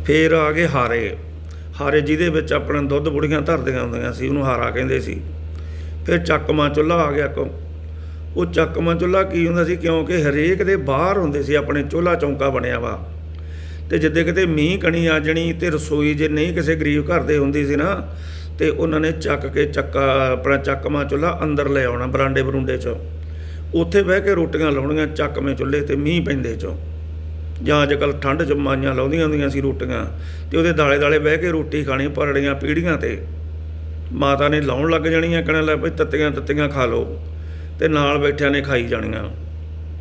ਫੇਰ ਆ ਗਏ ਹਾਰੇ। ਹਾਰੇ ਜਿਹਦੇ ਵਿੱਚ ਆਪਣਾ ਦੁੱਧ ਬੁੜੀਆਂ ਧਰਦੀਆਂ ਹੁੰਦੀਆਂ ਸੀ, ਉਹਨੂੰ ਹਾਰਾ ਕਹਿੰਦੇ ਸੀ। ਫਿਰ ਚੱਕਮਾ ਚੁੱਲ੍ਹਾ ਆ ਗਿਆ ਕੋ ਉਹ ਚੱਕਮਾ ਚੁੱਲ੍ਹਾ ਕੀ ਹੁੰਦਾ ਸੀ? ਕਿਉਂਕਿ ਹਰੇਕ ਦੇ ਬਾਹਰ ਹੁੰਦੇ ਸੀ ਆਪਣੇ ਚੁੱਲ੍ਹਾ ਚੌਂਕਾ ਬਣਿਆ ਵਾ। ਤੇ ਜਿੱਦੇ ਕਿਤੇ ਮੀਂਹ ਕਣੀ ਆ ਜਣੀ ਤੇ ਰਸੋਈ ਜੇ ਨਹੀਂ ਕਿਸੇ ਗਰੀਬ ਘਰ ਦੇ ਹੁੰਦੀ ਸੀ ਨਾ, ਤੇ ਉਹਨਾਂ ਨੇ ਚੱਕ ਕੇ ਚੱਕਾ, ਆਪਣਾ ਚੱਕਮਾ ਚੁੱਲ੍ਹਾ ਅੰਦਰ ਲੈ ਆਉਣਾ ਬਰਾਂਡੇ ਬਰੁੰਡੇ 'ਚ। ਉੱਥੇ ਬਹਿ ਕੇ ਰੋਟੀਆਂ ਲਾਉਣੀਆਂ ਚੱਕਵੇਂ ਚੁੱਲ੍ਹੇ ਤੇ ਮੀਂਹ ਪੈਂਦੇ 'ਚੋਂ। ਜਾਂ ਅੱਜ ਕੱਲ੍ਹ ਠੰਡ 'ਚ ਮਾਈਆਂ ਲਾਉਂਦੀਆਂ ਹੁੰਦੀਆਂ ਸੀ ਰੋਟੀਆਂ। ਤੇ ਉਹਦੇ ਦਾਲੇ ਦਾਲੇ ਬਹਿ ਕੇ ਰੋਟੀ ਖਾਣੀ, ਪਰੜੀਆਂ ਪੀੜੀਆਂ ਤੇ। ਮਾਤਾ ਨੇ ਲਾਉਣ ਲੱਗ ਜਾਣੀਆਂ, ਕਹਿਣਾ ਲੈ ਭਈ ਤੱਤੀਆਂ ਤੱਤੀਆਂ ਖਾ ਲਓ। ਤੇ ਨਾਲ ਬੈਠਿਆਂ ਨੇ ਖਾਈ ਜਾਣੀਆਂ।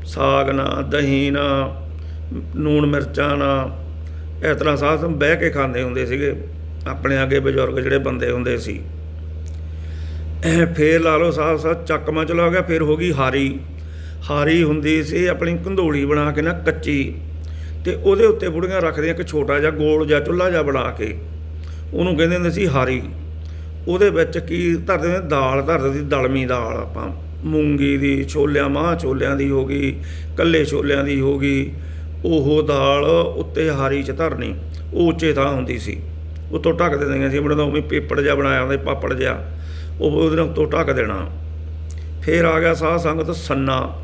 ਸਾਗ ਨਾ, ਦਹੀਂ ਨਾ, ਨੂਣ ਮਿਰਚਾਂ ਨਾ। ਇਸ ਤਰ੍ਹਾਂ ਸਾਥ ਬਹਿ ਕੇ ਖਾਂਦੇ ਹੁੰਦੇ ਸੀਗੇ। ਆਪਣੇ ਅੱਗੇ ਬਜ਼ੁਰਗ ਜਿਹੜੇ ਬੰਦੇ ਹੁੰਦੇ ਸੀ। ਇਹ ਫੇਰ ਲਾ ਲਓ ਸਾਹ ਸਾਹ ਚੱਕਮਾ ਚਲਾ ਗਿਆ, ਫਿਰ ਹੋ ਗਈ ਹਾਰੀ। ਹਾਰੀ ਹੁੰਦੀ ਸੀ ਆਪਣੀ ਕੰਧੋਲੀ ਬਣਾ ਕੇ ਨਾ, ਕੱਚੀ। ਤੇ ਉਹਦੇ ਉੱਤੇ ਬੁੜੀਆਂ ਰੱਖਦੀਆਂ ਇੱਕ ਛੋਟਾ ਜਿਹਾ ਗੋਲ ਜਿਹਾ ਚੁੱਲ੍ਹਾ ਜਿਹਾ ਬਣਾ ਕੇ। ਉਹਨੂੰ ਕਹਿੰਦੇ ਹੁੰਦੇ ਸੀ ਹਾਰੀ। ਉਹਦੇ ਵਿੱਚ ਕੀ ਧਰਦੇ ਨੇ ਦਾਲ ਧਰਦੇ ਦੀ ਦਲਮੀ ਦਾਲ, ਆਪਾਂ ਮੂੰਗੀ ਦੀ, ਛੋਲਿਆਂ ਮਾਂ ਛੋਲਿਆਂ ਦੀ ਹੋ ਗਈ, ਕੱਲੇ ਛੋਲਿਆਂ ਦੀ ਹੋ ਗਈ, ਉਹ ਦਾਲ ਉੱਤੇ ਹਾਰੀ ਚ ਧਰਨੀ, ਉਹ ਉੱਚੇ ਥਾਂ ਹੁੰਦੀ ਸੀ। ਉੱਤੋਂ ਢੱਕ ਦਿੰਦੀਆਂ ਸੀ ਬਣਦਾ ਉਵੇਂ ਪੇਪੜ ਜਿਹਾ ਬਣਾਇਆ ਹੁੰਦਾ ਪਾਪੜ ਜਿਹਾ। ਉਹ ਉਹਦੇ ਨਾਲ ਉੱਤੋਂ ਢੱਕ ਦੇਣਾ। ਫੇਰ ਆ ਗਿਆ ਸਾਧ ਸੰਗਤ ਸੰਨਾ।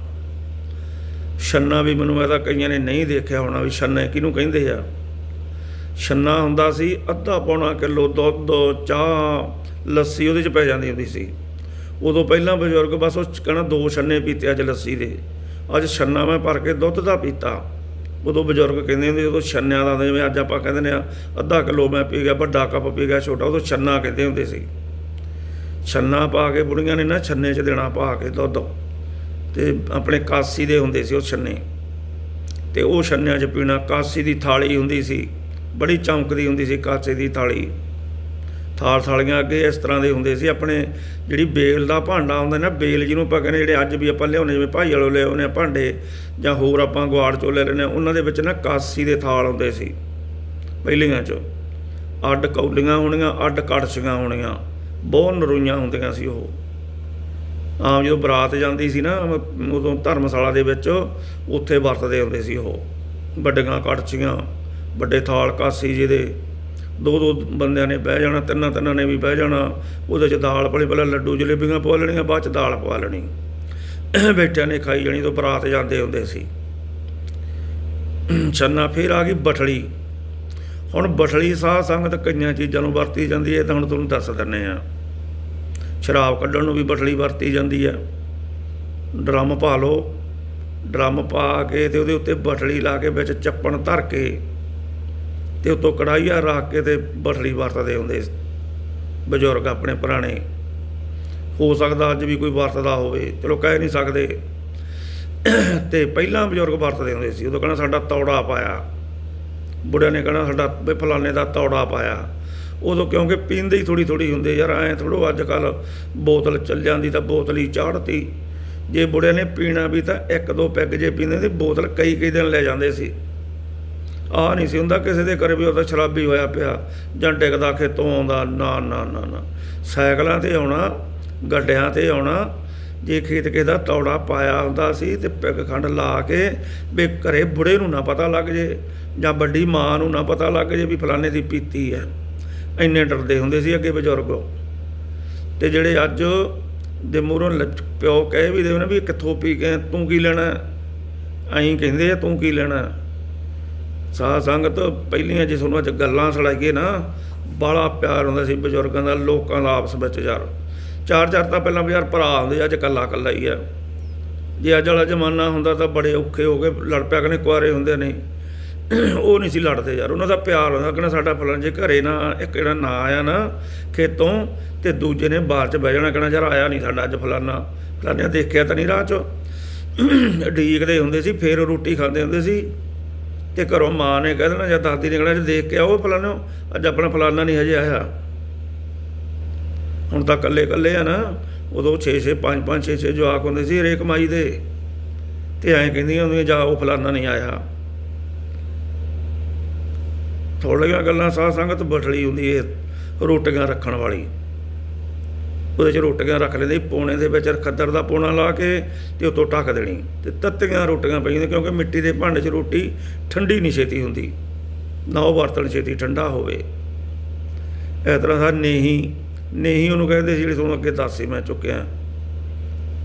ਛੰਨਾ ਵੀ ਮੈਨੂੰ ਇਹਦਾ ਕਈਆਂ ਨੇ ਨਹੀਂ ਦੇਖਿਆ ਹੋਣਾ ਵੀ ਛੰਨਾ ਕਿਹਨੂੰ ਕਹਿੰਦੇ ਆ। ਛੰਨਾ ਹੁੰਦਾ ਸੀ, ਅੱਧਾ ਪੌਣਾ ਕਿਲੋ ਦੁੱਧ, ਚਾਹ, ਲੱਸੀ ਉਹਦੇ ਚ ਪੈ ਜਾਂਦੀ ਹੁੰਦੀ ਸੀ। ਉਦੋਂ ਪਹਿਲਾਂ ਬਜ਼ੁਰਗ ਬਸ ਉਹ 'ਚ ਕਹਿਣਾ ਦੋ ਛੰਨੇ ਪੀਤੇ ਅੱਜ ਲੱਸੀ ਦੇ। ਅੱਜ ਛੰਨਾ ਮੈਂ ਭਰ ਕੇ ਦੁੱਧ ਦਾ ਪੀਤਾ। ਉਦੋਂ ਬਜ਼ੁਰਗ ਕਹਿੰਦੇ ਹੁੰਦੇ ਉਦੋਂ ਛੰਨਿਆਂ ਦਾ ਜਿਵੇਂ ਅੱਜ ਆਪਾਂ ਕਹਿੰਦੇ ਨੇ ਅੱਧਾ ਕਿਲੋ ਮੈਂ ਪੀ ਗਿਆ, ਵੱਡਾ ਕੱਪ ਪੀ ਗਿਆ ਛੋਟਾ, ਉਦੋਂ ਛੰਨਾ ਕਹਿੰਦੇ ਹੁੰਦੇ ਸੀ। ਛੰਨਾ ਪਾ ਕੇ ਬੁੜੀਆਂ ਨੇ ਨਾ ਛੰਨੇ 'ਚ ਦੇਣਾ ਪਾ ਕੇ ਦੁੱਧ। ਤੇ ਆਪਣੇ ਕਾਸੀ ਦੇ ਹੁੰਦੇ ਸੀ ਉਹ ਛੰਨੇ। ਤੇ ਉਹ ਛੰਨਿਆਂ 'ਚ ਪੀਣਾ, ਕਾਸੀ ਦੀ ਥਾਲੀ ਹੁੰਦੀ ਸੀ। ਬੜੀ ਚਮਕਦੀ ਹੁੰਦੀ ਸੀ ਕਾਸੇ ਦੀ ਥਾਲੀ। ਥਾਲ ਥਾਲੀਆਂ ਅੱਗੇ ਇਸ ਤਰ੍ਹਾਂ ਦੇ ਹੁੰਦੇ ਸੀ, ਆਪਣੇ ਜਿਹੜੀ ਬੇਲ ਦਾ ਭਾਂਡਾ ਹੁੰਦਾ ਨਾ, ਬੇਲ ਜਿਹਨੂੰ ਆਪਾਂ ਕਹਿੰਦੇ ਜਿਹੜੇ ਅੱਜ ਵੀ ਆਪਾਂ ਲਿਆਉਂਦੇ, ਜਿਵੇਂ ਭਾਈ ਵਾਲੋ ਲਿਆਉਂਦੇ ਆ ਭਾਂਡੇ ਜਾਂ ਹੋਰ ਆਪਾਂ ਗੁਆੜ ਚੋਂ ਲੈ ਲੈਂਦੇ ਹਾਂ ਉਹਨਾਂ ਦੇ ਵਿੱਚ ਨਾ ਕਾਸੀ ਦੇ ਥਾਲ ਹੁੰਦੇ ਸੀ, ਪਹਿਲੀਆਂ 'ਚੋਂ। ਅੱਡ ਕੌਲੀਆਂ ਹੋਣੀਆਂ, ਅੱਡ ਕੜਛੀਆਂ ਹੋਣੀਆਂ, ਬਹੁਤ ਨਰੂਈਆਂ ਹੁੰਦੀਆਂ ਸੀ ਉਹ। ਆਮ ਜਦੋਂ ਬਰਾਤ ਜਾਂਦੀ ਸੀ ਨਾ, ਉਦੋਂ ਧਰਮਸ਼ਾਲਾ ਦੇ ਵਿੱਚ, ਉੱਥੇ ਵਰਤਦੇ ਹੁੰਦੇ ਸੀ ਉਹ, ਵੱਡੀਆਂ ਕੜਛੀਆਂ। ਵੱਡੇ ਥਾਲ ਕਾਸੀ ਜਿਹਦੇ ਦੋ। ਦੋ ਬੰਦਿਆਂ ਨੇ ਬਹਿ ਜਾਣਾ, ਤਿੰਨਾਂ ਤਿੰਨਾਂ ਨੇ ਵੀ ਬਹਿ ਜਾਣਾ। ਉਹਦੇ 'ਚ ਦਾਲ ਪਣੀ ਪਹਿਲਾਂ ਲੱਡੂ ਜਲੇਬੀਆਂ ਪਵਾ ਲੈਣੀਆਂ, ਬਾਅਦ 'ਚ ਦਾਲ ਪਵਾ ਲੈਣੀ। ਬੈਠਿਆਂ ਨੇ ਖਾਈ ਜਾਣੀ ਤੋਂ ਬਰਾਤ ਜਾਂਦੇ ਹੁੰਦੇ ਸੀ। ਛੰਨਾ ਫੇਰ ਆ ਗਈ ਬਠੜੀ ਹੁਣ ਬਠੜੀ ਸਾਹ ਸੰਗਤ ਕਈਆਂ ਚੀਜ਼ਾਂ ਨੂੰ ਵਰਤੀ ਜਾਂਦੀ ਹੈ ਤਾਂ ਹੁਣ ਤੁਹਾਨੂੰ ਦੱਸ ਦਿੰਨੇ ਆ ਸ਼ਰਾਬ ਕੱਢਣ ਨੂੰ ਵੀ ਬਠੜੀ ਵਰਤੀ ਜਾਂਦੀ ਹੈ। ਡਰਮ ਪਾ ਲਓ ਡਰਮ ਪਾ ਕੇ ਤੇ ਉਹਦੇ ਉੱਤੇ ਬਠੜੀ ਲਾ ਕੇ ਵਿੱਚ ਚੱਪਣ ਧਰ ਕੇ ਤੇ ਉਤੋਂ ਕੜਾਈਆ ਰੱਖ ਕੇ ਤੇ ਬਠੜੀ ਵਰਤਦੇ ਹੁੰਦੇ ਬਜ਼ੁਰਗ ਆਪਣੇ ਪੁਰਾਣੇ। ਹੋ ਸਕਦਾ ਅੱਜ ਵੀ ਕੋਈ ਵਰਤਦਾ ਹੋਵੇ, ਚਲੋ ਕਹਿ ਨਹੀਂ ਸਕਦੇ। ਤੇ ਪਹਿਲਾਂ ਬਜ਼ੁਰਗ ਵਰਤਦੇ ਹੁੰਦੇ ਸੀ, ਉਦੋਂ ਕਹਿੰਦਾ ਸਾਡਾ ਤੌੜਾ ਪਾਇਆ। ਬੁੜਿਆਂ ਨੇ ਕਹਿਣਾ ਸਾਡਾ ਵੀ ਫਲਾਣੇ ਦਾ ਤੌੜਾ ਪਾਇਆ। ਉਦੋਂ ਕਿਉਂਕਿ ਪੀਂਦੇ ਹੀ ਥੋੜੀ ਥੋੜੀ ਹੁੰਦੇ ਯਾਰ, ਐ ਥੋੜੋ ਅੱਜ ਕੱਲ ਬੋਤਲ ਚੱਲ ਜਾਂਦੀ ਤਾਂ ਬੋਤਲ ਹੀ ਚਾੜਤੀ ਜੇ ਬੁੜਿਆਂ ਨੇ ਪੀਣਾ ਵੀ ਤਾਂ ਇੱਕ ਦੋ ਪੈਗ ਜੇ ਪੀਂਦੇ ਤੇ ਬੋਤਲ ਕਈ ਕਈ ਦਿਨ ਲੈ ਜਾਂਦੇ ਸੀ। ਆ ਨਹੀਂ ਸੀ ਹੁੰਦਾ ਕਿਸੇ ਦੇ ਘਰੇ ਵੀ ਉਹਦਾ ਸ਼ਰਾਬੀ ਹੋਇਆ ਪਿਆ, ਜਾਂ ਡਿੱਗਦਾ ਖੇਤੋਂ ਆਉਂਦਾ, ਨਾ ਨਾ ਨਾ ਨਾ। ਸਾਈਕਲਾਂ ਤੇ ਆਉਣਾ, ਗੱਡਿਆਂ ਤੇ ਆਉਣਾ, ਜੇ ਖੇਤ ਕਿਸੇ ਦਾ ਤੌੜਾ ਪਾਇਆ ਹੁੰਦਾ ਸੀ ਤੇ ਪਿੱਗ ਖੰਡ ਲਾ ਕੇ ਵੀ ਘਰੇ ਬੁੜੇ ਨੂੰ ਨਾ ਪਤਾ ਲੱਗ ਜੇ, ਜਾਂ ਵੱਡੀ ਮਾਂ ਨੂੰ ਨਾ ਪਤਾ ਲੱਗ ਜੇ ਵੀ ਫਲਾਣੇ ਦੀ ਪੀਤੀ ਹੈ। ਇੰਨੇ ਡਰਦੇ ਹੁੰਦੇ ਸੀ ਅੱਗੇ ਬਜ਼ੁਰਗ। ਤੇ ਜਿਹੜੇ ਅੱਜ ਦੇ ਮੂਹਰੋਂ ਲੱਚ- ਪਿਓ ਕਹੇ ਵੀ ਦੇਵ ਨੇ ਵੀ ਕਿੱਥੋਂ ਪੀ ਕੇ ਤੂੰ ਕੀ ਲੈਣਾ? ਐਂ ਕਹਿੰਦੇ ਆ, ਤੂੰ ਕੀ ਲੈਣਾ? ਸਾਧ ਸੰਗਤ, ਪਹਿਲੀਆਂ ਜੇ ਤੁਹਾਨੂੰ ਅੱਜ ਗੱਲਾਂ ਸੁਣਾਈਏ ਨਾ ਬਾਲਾ ਪਿਆਰ ਹੁੰਦਾ ਸੀ ਬਜ਼ੁਰਗਾਂ ਦਾ, ਲੋਕਾਂ ਦਾ ਆਪਸ ਵਿੱਚ ਯਾਰ। ਚਾਰ ਚਾਰ ਤਾਂ ਪਹਿਲਾਂ ਵੀ ਯਾਰ ਭਰਾ ਹੁੰਦੇ, ਅੱਜ ਕੱਲਾ ਕੱਲਾ ਹੀ ਆ। ਜੇ ਅੱਜ ਵਾਲਾ ਜ਼ਮਾਨਾ ਹੁੰਦਾ ਤਾਂ ਬੜੇ ਔਖੇ ਹੋ ਗਏ, ਲੜ ਪਿਆ ਕਨੇ ਕੁਆਰੇ ਹੁੰਦੇ ਨੇ ਉਹ ਨਹੀਂ ਸੀ ਲੜਦੇ ਯਾਰ, ਉਹਨਾਂ ਦਾ ਪਿਆਰ ਹੁੰਦਾ ਕਿ ਸਾਡਾ ਫਲਾਣ ਜੇ ਘਰੇ ਨਾ, ਇੱਕ ਜਿਹੜਾ ਨਾ ਆਇਆ ਨਾ ਖੇਤੋਂ ਤੇ ਦੂਜੇ ਨੇ ਬਾਹਰ ਚ ਬਹਿ ਜਾਣਾ ਕਹਿਣਾ ਯਾਰ ਆਇਆ ਨਹੀਂ ਸਾਡਾ ਅੱਜ ਫਲਾਨਾ ਫਲਾਨਿਆ ਦੇਖਿਆ ਤਾਂ ਨਹੀਂ ਰਾਹ ਚ। ਢੀਕਦੇ ਹੁੰਦੇ ਸੀ, ਫੇਰ ਰੋਟੀ ਖਾਂਦੇ ਹੁੰਦੇ ਸੀ। ਤੇ ਘਰੋਂ ਮਾਂ ਨੇ ਕਹਿ ਦੇਣਾ ਜਾਂ ਦਾਦੀ ਨੇ ਕਹਿਣਾ, ਜੇ ਦੇਖ ਕੇ ਆਓ ਫਲਾਨੋ ਅੱਜ ਆਪਣਾ ਫਲਾਨਾ ਨਹੀਂ ਹਜੇ ਆਇਆ। ਹੁਣ ਤਾਂ ਕੱਲੇ ਕੱਲੇ ਆ ਨਾ, ਉਦੋਂ 6 6 5 5 6 6 ਜਵਾਕ ਹੁੰਦੇ ਸੀ ਹਰੇਕ ਮਾਈ ਦੇ। ਤੇ ਐਂ ਕਹਿੰਦੀਆਂ ਹੁੰਦੀਆਂ, ਜਾ ਉਹ ਫਲਾਨਾ ਨਹੀਂ ਆਇਆ। ਥੋੜੀਆਂ ਗੱਲਾਂ ਸਾਧ ਸੰਗਤ ਬਠਲੀ ਹੁੰਦੀ ਏ, ਰੋਟੀਆਂ ਰੱਖਣ ਵਾਲੀ। ਉਹਦੇ 'ਚ ਰੋਟੀਆਂ ਰੱਖ ਲੈਂਦੇ ਸੀ, ਪੋਣੇ ਦੇ ਵਿੱਚ ਖੱਦਰ ਦਾ ਪੋਣਾ ਲਾ ਕੇ ਤੇ ਉਤੋਂ ਢੱਕ ਦੇਣੀ। ਤੇ ਤੱਤੀਆਂ ਰੋਟੀਆਂ ਪਈਆਂ ਕਿਉਂਕਿ ਮਿੱਟੀ ਦੇ ਭਾਂਡੇ 'ਚ ਰੋਟੀ ਠੰਡੀ ਨਹੀਂ ਛੇਤੀ ਹੁੰਦੀ। ਨਾ ਉਹ ਬਰਤਨ ਛੇਤੀ ਠੰਡਾ ਹੋਵੇ। ਇਸ ਤਰ੍ਹਾਂ ਦਾ ਨਹੀਂ ਨਹੀਂ ਉਹਨੂੰ ਕਹਿੰਦੇ ਸੀ ਜਿਹੜੀ ਤੁਹਾਨੂੰ ਅੱਗੇ ਦੱਸ ਸੀ ਮੈਂ ਚੁੱਕਿਆ।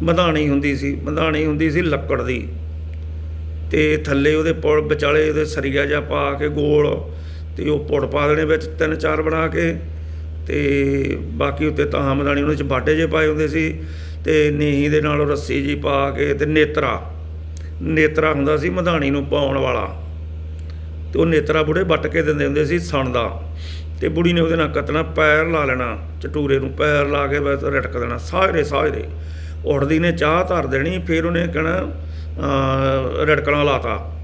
ਮਧਾਣੀ ਹੁੰਦੀ ਸੀ ਮਧਾਣੀ ਹੁੰਦੀ ਸੀ ਲੱਕੜ ਦੀ। ਤੇ ਥੱਲੇ ਉਹਦੇ ਪੁਲ ਵਿਚਾਲੇ ਉਹਦੇ ਸਰੀਆ ਜਿਹਾ ਪਾ ਕੇ ਗੋਲ ਤੇ ਉਹ ਪੁੜ ਪਾ ਦੇਣੇ ਵਿੱਚ ਤਿੰਨ ਚਾਰ ਬਣਾ ਕੇ ਤੇ ਬਾਕੀ ਉੱਤੇ ਤਾਂ ਮਧਾਣੀ ਉਹਦੇ ਚ ਬਾਟੇ ਜੇ ਪਾਏ ਹੁੰਦੇ ਸੀ ਤੇ ਨੀਹੀ ਦੇ ਨਾਲ ਉਹ ਰੱਸੀ ਜੀ ਪਾ ਕੇ ਤੇ ਨੇਤਰਾ ਨੇਤਰਾ ਹੁੰਦਾ ਸੀ ਮਧਾਣੀ ਨੂੰ ਪਾਉਣ ਵਾਲਾ। ਤੇ ਉਹ ਨੇਤਰਾ ਬੁੜੇ ਵੱਟ ਕੇ ਦਿੰਦੇ ਹੁੰਦੇ ਸੀ ਸਣ ਦਾ। ਤੇ ਬੁੜੀ ਨੇ ਉਹਦੇ ਨਾਲ ਕੱਤਣਾ ਪੈਰ ਲਾ ਲੈਣਾ ਚਟੂਰੇ ਨੂੰ ਪੈਰ ਲਾ ਕੇ ਬਸ ਰਟਕ ਦੇਣਾ ਸਾਰੇ ਸਾਰੇ ਉੱਠਦੀ ਨੇ ਚਾਹ ਧਰ ਦੇਣੀ ਫਿਰ ਉਹਨੇ ਕਹਿਣਾ ਅਹ, ਰੜਕਣਾ ਲਾਤਾ।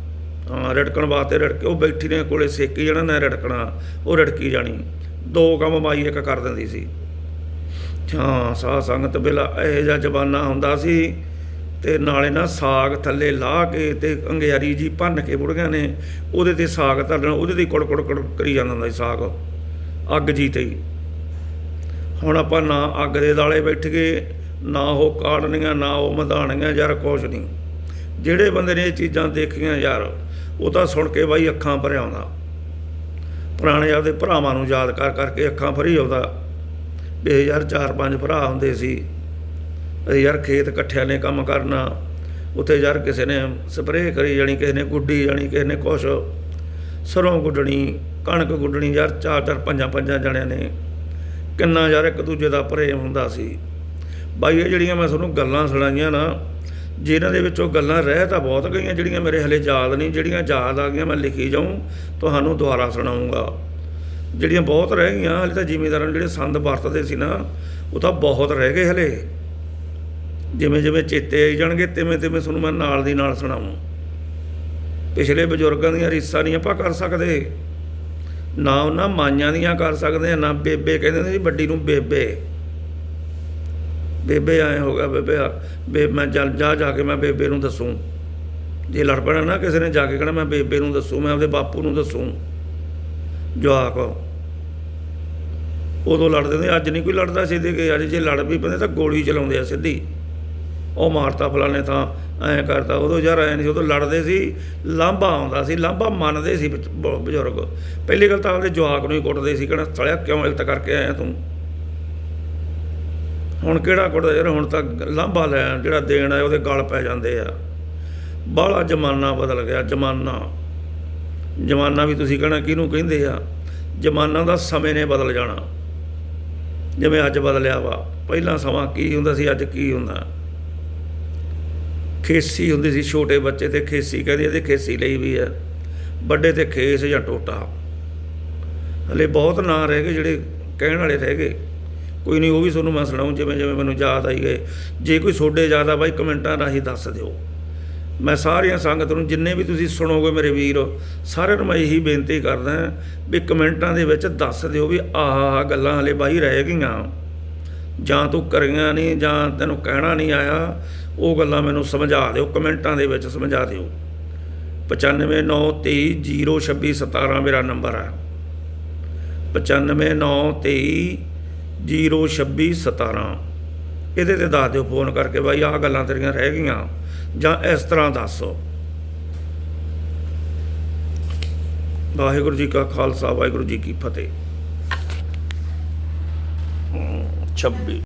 ਅਹ, ਰੜਕਣ ਵਾਸਤੇ ਰੜਕੇ ਉਹ ਬੈਠੀ ਨੇ ਕੋਲੇ ਸੇਕੀ ਜਾਣਾ ਨਾ ਰੜਕਣਾ ਉਹ ਰੜਕੀ ਜਾਣੀ। ਦੋ ਕੰਮ ਮਾਈ ਇੱਕ ਕਰ ਦਿੰਦੀ ਸੀ। ਹਾਂ, ਸਾਧ ਸੰਗਤ ਵੇਲਾ ਇਹੋ ਜਿਹਾ ਜ਼ਮਾਨਾ ਹੁੰਦਾ ਸੀ ਤੇ ਨਾਲੇ ਨਾ ਸਾਗ ਥੱਲੇ ਲਾ ਕੇ ਤੇ ਅੰਗਿਆਰੀ ਜੀ ਭੰਨ ਕੇ ਬੁੜੀਆਂ ਨੇ ਉਹਦੇ ਤੇ ਸਾਗ ਧਰਨਾ ਉਹਦੇ ਤੇ ਕੁੜ ਕੁੜ ਕੁੜ ਕਰੀ ਜਾਂਦਾ ਹੁੰਦਾ ਸੀ ਸਾਗ, ਅੱਗ ਜੀ ਤੇ ਹੀ। ਹੁਣ ਆਪਾਂ ਨਾ ਅੱਗ ਦੇ ਦਾਲੇ ਬੈਠ ਗਏ, ਨਾ ਉਹ ਕਾੜਨੀਆਂ, ਨਾ ਉਹ ਮਧਾਣੀਆਂ, ਯਾਰ ਕੁਛ ਨਹੀਂ। ਜਿਹੜੇ ਬੰਦੇ ਨੇ ਇਹ ਚੀਜ਼ਾਂ ਦੇਖੀਆਂ ਯਾਰ, ਉਹ ਤਾਂ ਸੁਣ ਕੇ ਬਾਈ ਅੱਖਾਂ ਭਰਿਆ ਆਉਂਦਾ ਪੁਰਾਣੇ ਆਪਦੇ ਭਰਾਵਾਂ ਨੂੰ ਯਾਦ ਕਰ ਕਰਕੇ ਅੱਖਾਂ ਭਰੀ ਆਉਂਦਾ। ਵੀ ਇਹ ਯਾਰ ਚਾਰ ਪੰਜ ਭਰਾ ਹੁੰਦੇ ਸੀ। ਇਹ ਯਾਰ ਖੇਤ ਇਕੱਠਿਆਂ ਨੇ ਕੰਮ ਕਰਨਾ। ਉੱਥੇ ਯਾਰ ਕਿਸੇ ਨੇ ਸਪਰੇਅ ਕਰੀ ਜਾਣੀ, ਕਿਸੇ ਨੇ ਗੁੱਡੀ ਜਾਣੀ, ਕਿਸੇ ਨੇ ਕੁਛ। ਸਰੋਂ ਗੁੱਡਣੀ, ਕਣਕ ਗੁੱਡਣੀ, ਯਾਰ ਚਾਰ ਚਾਰ, ਪੰਜਾਂ ਪੰਜਾਂ ਜਣਿਆਂ ਨੇ। ਕਿੰਨਾ ਯਾਰ ਇੱਕ ਦੂਜੇ ਦਾ ਪ੍ਰੇਮ ਹੁੰਦਾ ਸੀ। ਬਾਈ, ਇਹ ਜਿਹੜੀਆਂ ਮੈਂ ਤੁਹਾਨੂੰ ਗੱਲਾਂ ਸੁਣਾਈਆਂ ਨਾ ਜਿਹਨਾਂ ਦੇ ਵਿੱਚੋਂ ਗੱਲਾਂ ਰਹਿ ਤਾਂ ਬਹੁਤ ਗਈਆਂ, ਜਿਹੜੀਆਂ ਮੇਰੇ ਹਲੇ ਯਾਦ ਨਹੀਂ, ਜਿਹੜੀਆਂ ਯਾਦ ਆ ਗਈਆਂ, ਮੈਂ ਲਿਖੀ ਜਾਊਂ, ਤੁਹਾਨੂੰ ਦੁਬਾਰਾ ਸੁਣਾਉਂਗਾ ਜਿਹੜੀਆਂ ਬਹੁਤ ਰਹਿ ਗਈਆਂ, ਹਲੇ ਤਾਂ ਜ਼ਿਮੀਂਦਾਰਾਂ ਨੂੰ ਜਿਹੜੇ ਸੰਦ ਵਰਤਦੇ ਸੀ ਨਾ, ਉਹ ਤਾਂ ਬਹੁਤ ਰਹਿ ਗਏ ਹਲੇ। ਜਿਵੇਂ ਜਿਵੇਂ ਚੇਤੇ ਆਈ ਜਾਣਗੇ, ਤਿਵੇਂ ਤਿਵੇਂ ਤੁਹਾਨੂੰ ਮੈਂ ਨਾਲ ਦੀ ਨਾਲ ਸੁਣਾਵਾਂ ਪਿਛਲੇ ਬਜ਼ੁਰਗਾਂ ਦੀਆਂ ਰੀਸਾਂ ਨਹੀਂ ਆਪਾਂ ਕਰ ਸਕਦੇ। ਨਾ ਉਹਨਾਂ ਮਾਈਆਂ ਦੀਆਂ ਕਰ ਸਕਦੇ ਆ, ਨਾ ਬੇਬੇ ਕਹਿੰਦੇ ਨੇ ਜੀ ਵੱਡੀ ਨੂੰ ਬੇਬੇ। ਬੇਬੇ ਆਏ ਹੋ ਗਿਆ ਬੇਬੇ ਆ ਬੇ ਮੈਂ ਚੱਲ ਜਾ ਜਾ ਕੇ ਮੈਂ ਬੇਬੇ ਨੂੰ ਦੱਸੂ। ਜੇ ਲੜ ਪੈਣਾ ਨਾ ਕਿਸੇ ਨੇ ਜਾ ਕੇ ਕਹਿਣਾ ਮੈਂ ਬੇਬੇ ਨੂੰ ਦੱਸੂ ਮੈਂ ਆਪਦੇ ਬਾਪੂ ਨੂੰ ਦੱਸੂ। ਜਵਾਕ ਉਦੋਂ ਲੜਦੇ ਨੇ ਅੱਜ ਨਹੀਂ ਕੋਈ ਲੜਦਾ ਸਿੱਧੇ ਕਿ ਅੱਜ ਜੇ ਲੜ ਵੀ ਪੈਂਦੇ ਤਾਂ ਗੋਲੀ ਚਲਾਉਂਦੇ ਆ ਸਿੱਧੀ। ਉਹ ਮਾਰਤਾ ਫਲਾਣੇ ਤਾਂ ਐਂ ਕਰਤਾ। ਉਦੋਂ ਯਾਰ ਐਂ ਨਹੀਂ ਸੀ, ਉਦੋਂ ਲੜਦੇ ਸੀ ਲਾਂਭਾ ਆਉਂਦਾ ਸੀ ਲਾਂਭਾ ਮੰਨਦੇ ਸੀ ਬ- ਬਜ਼ੁਰਗ। ਪਹਿਲੀ ਗੱਲ ਤਾਂ ਆਪਦੇ ਜਵਾਕ ਨੂੰ ਹੀ ਕੁੱਟਦੇ ਸੀ ਕਹਿੰਦਾ ਸੜਿਆ ਕਿਉਂ ਇਲਤ ਕਰਕੇ ਆਇਆ ਤੂੰ? ਹੁਣ ਕਿਹੜਾ ਕੁੜਦਾ ਯਾਰ, ਹੁਣ ਤਾਂ ਲਾਂਭਾ ਲੈ, ਜਿਹੜਾ ਦੇਣ ਆਇਆ ਉਹਦੇ ਗਲ ਪੈ ਜਾਂਦੇ ਆ। ਬਾਹਲਾ ਜ਼ਮਾਨਾ ਬਦਲ ਗਿਆ, ਜ਼ਮਾਨਾ। ਜ਼ਮਾਨਾ ਵੀ ਤੁਸੀਂ ਕਹਿਣਾ ਕਿਹਨੂੰ ਕਹਿੰਦੇ ਆ? ਜ਼ਮਾਨਾ ਦਾ ਸਮੇਂ ਨੇ ਬਦਲ ਜਾਣਾ। ਜਿਵੇਂ ਅੱਜ ਬਦਲਿਆ ਵਾ, ਪਹਿਲਾਂ ਸਮਾਂ ਕੀ ਹੁੰਦਾ ਸੀ, ਅੱਜ ਕੀ ਹੁੰਦਾ? ਖੇਸੀ ਹੁੰਦੀ ਸੀ, ਛੋਟੇ ਬੱਚੇ ਤੇ ਖੇਸੀ ਕਹਿੰਦੇ ਇਹਦੇ ਖੇਸੀ ਲਈ ਵੀ ਆ। ਵੱਡੇ ਤੇ ਖੇਸ ਜਾਂ ਟੋਟਾ। ਹਲੇ ਬਹੁਤ ਨਾਂ ਰਹਿ ਗਏ ਜਿਹੜੇ ਕਹਿਣ ਵਾਲੇ ਰਹਿ ਗਏ। ਕੋਈ ਨਹੀਂ, ਉਹ ਵੀ ਤੁਹਾਨੂੰ ਮੈਂ ਸੁਣਾਉਂ ਜਿਵੇਂ ਜਿਵੇਂ ਮੈਨੂੰ ਯਾਦ ਆਈ ਗਏ। ਜੇ ਕੋਈ ਛੋਡੇ ਜ਼ਿਆਦਾ ਬਾਈ, ਕਮੈਂਟਾਂ ਰਾਹੀਂ ਦੱਸ ਦਿਓ। ਮੈਂ ਸਾਰੀਆਂ ਸੰਗਤ ਨੂੰ ਜਿੰਨੇ ਵੀ ਤੁਸੀਂ ਸੁਣੋਗੇ ਮੇਰੇ ਵੀਰ, ਸਾਰਿਆਂ ਨੂੰ ਮੈਂ ਇਹੀ ਬੇਨਤੀ ਕਰਦਾ ਵੀ ਕਮੈਂਟਾਂ ਦੇ ਵਿੱਚ ਦੱਸ ਦਿਓ ਵੀ ਆਹ ਆਹ ਗੱਲਾਂ ਹਲੇ ਬਾਈ ਰਹਿ ਗਈਆਂ। ਜਾਂ ਤੂੰ ਕਰੀਆਂ ਨਹੀਂ, ਜਾਂ ਤੈਨੂੰ ਕਹਿਣਾ ਨਹੀਂ ਆਇਆ, ਉਹ ਗੱਲਾਂ ਮੈਨੂੰ ਸਮਝਾ ਦਿਓ, ਕਮੈਂਟਾਂ ਦੇ ਵਿੱਚ ਸਮਝਾ ਦਿਓ। 9593202617 ਮੇਰਾ ਨੰਬਰ ਹੈ 9593202617 ਇਹਦੇ ਤੇ ਦੱਸ ਦਿਓ, ਫੋਨ ਕਰਕੇ ਬਾਈ, ਆਹ ਗੱਲਾਂ ਤੇਰੀਆਂ ਰਹਿ ਗਈਆਂ। ਜਾਂ ਇਸ ਤਰ੍ਹਾਂ ਦੱਸੋ। ਵਾਹਿਗੁਰੂ ਜੀ ਕਾ ਖਾਲਸਾ, ਵਾਹਿਗੁਰੂ ਜੀ ਕੀ ਫਤਿਹ। 26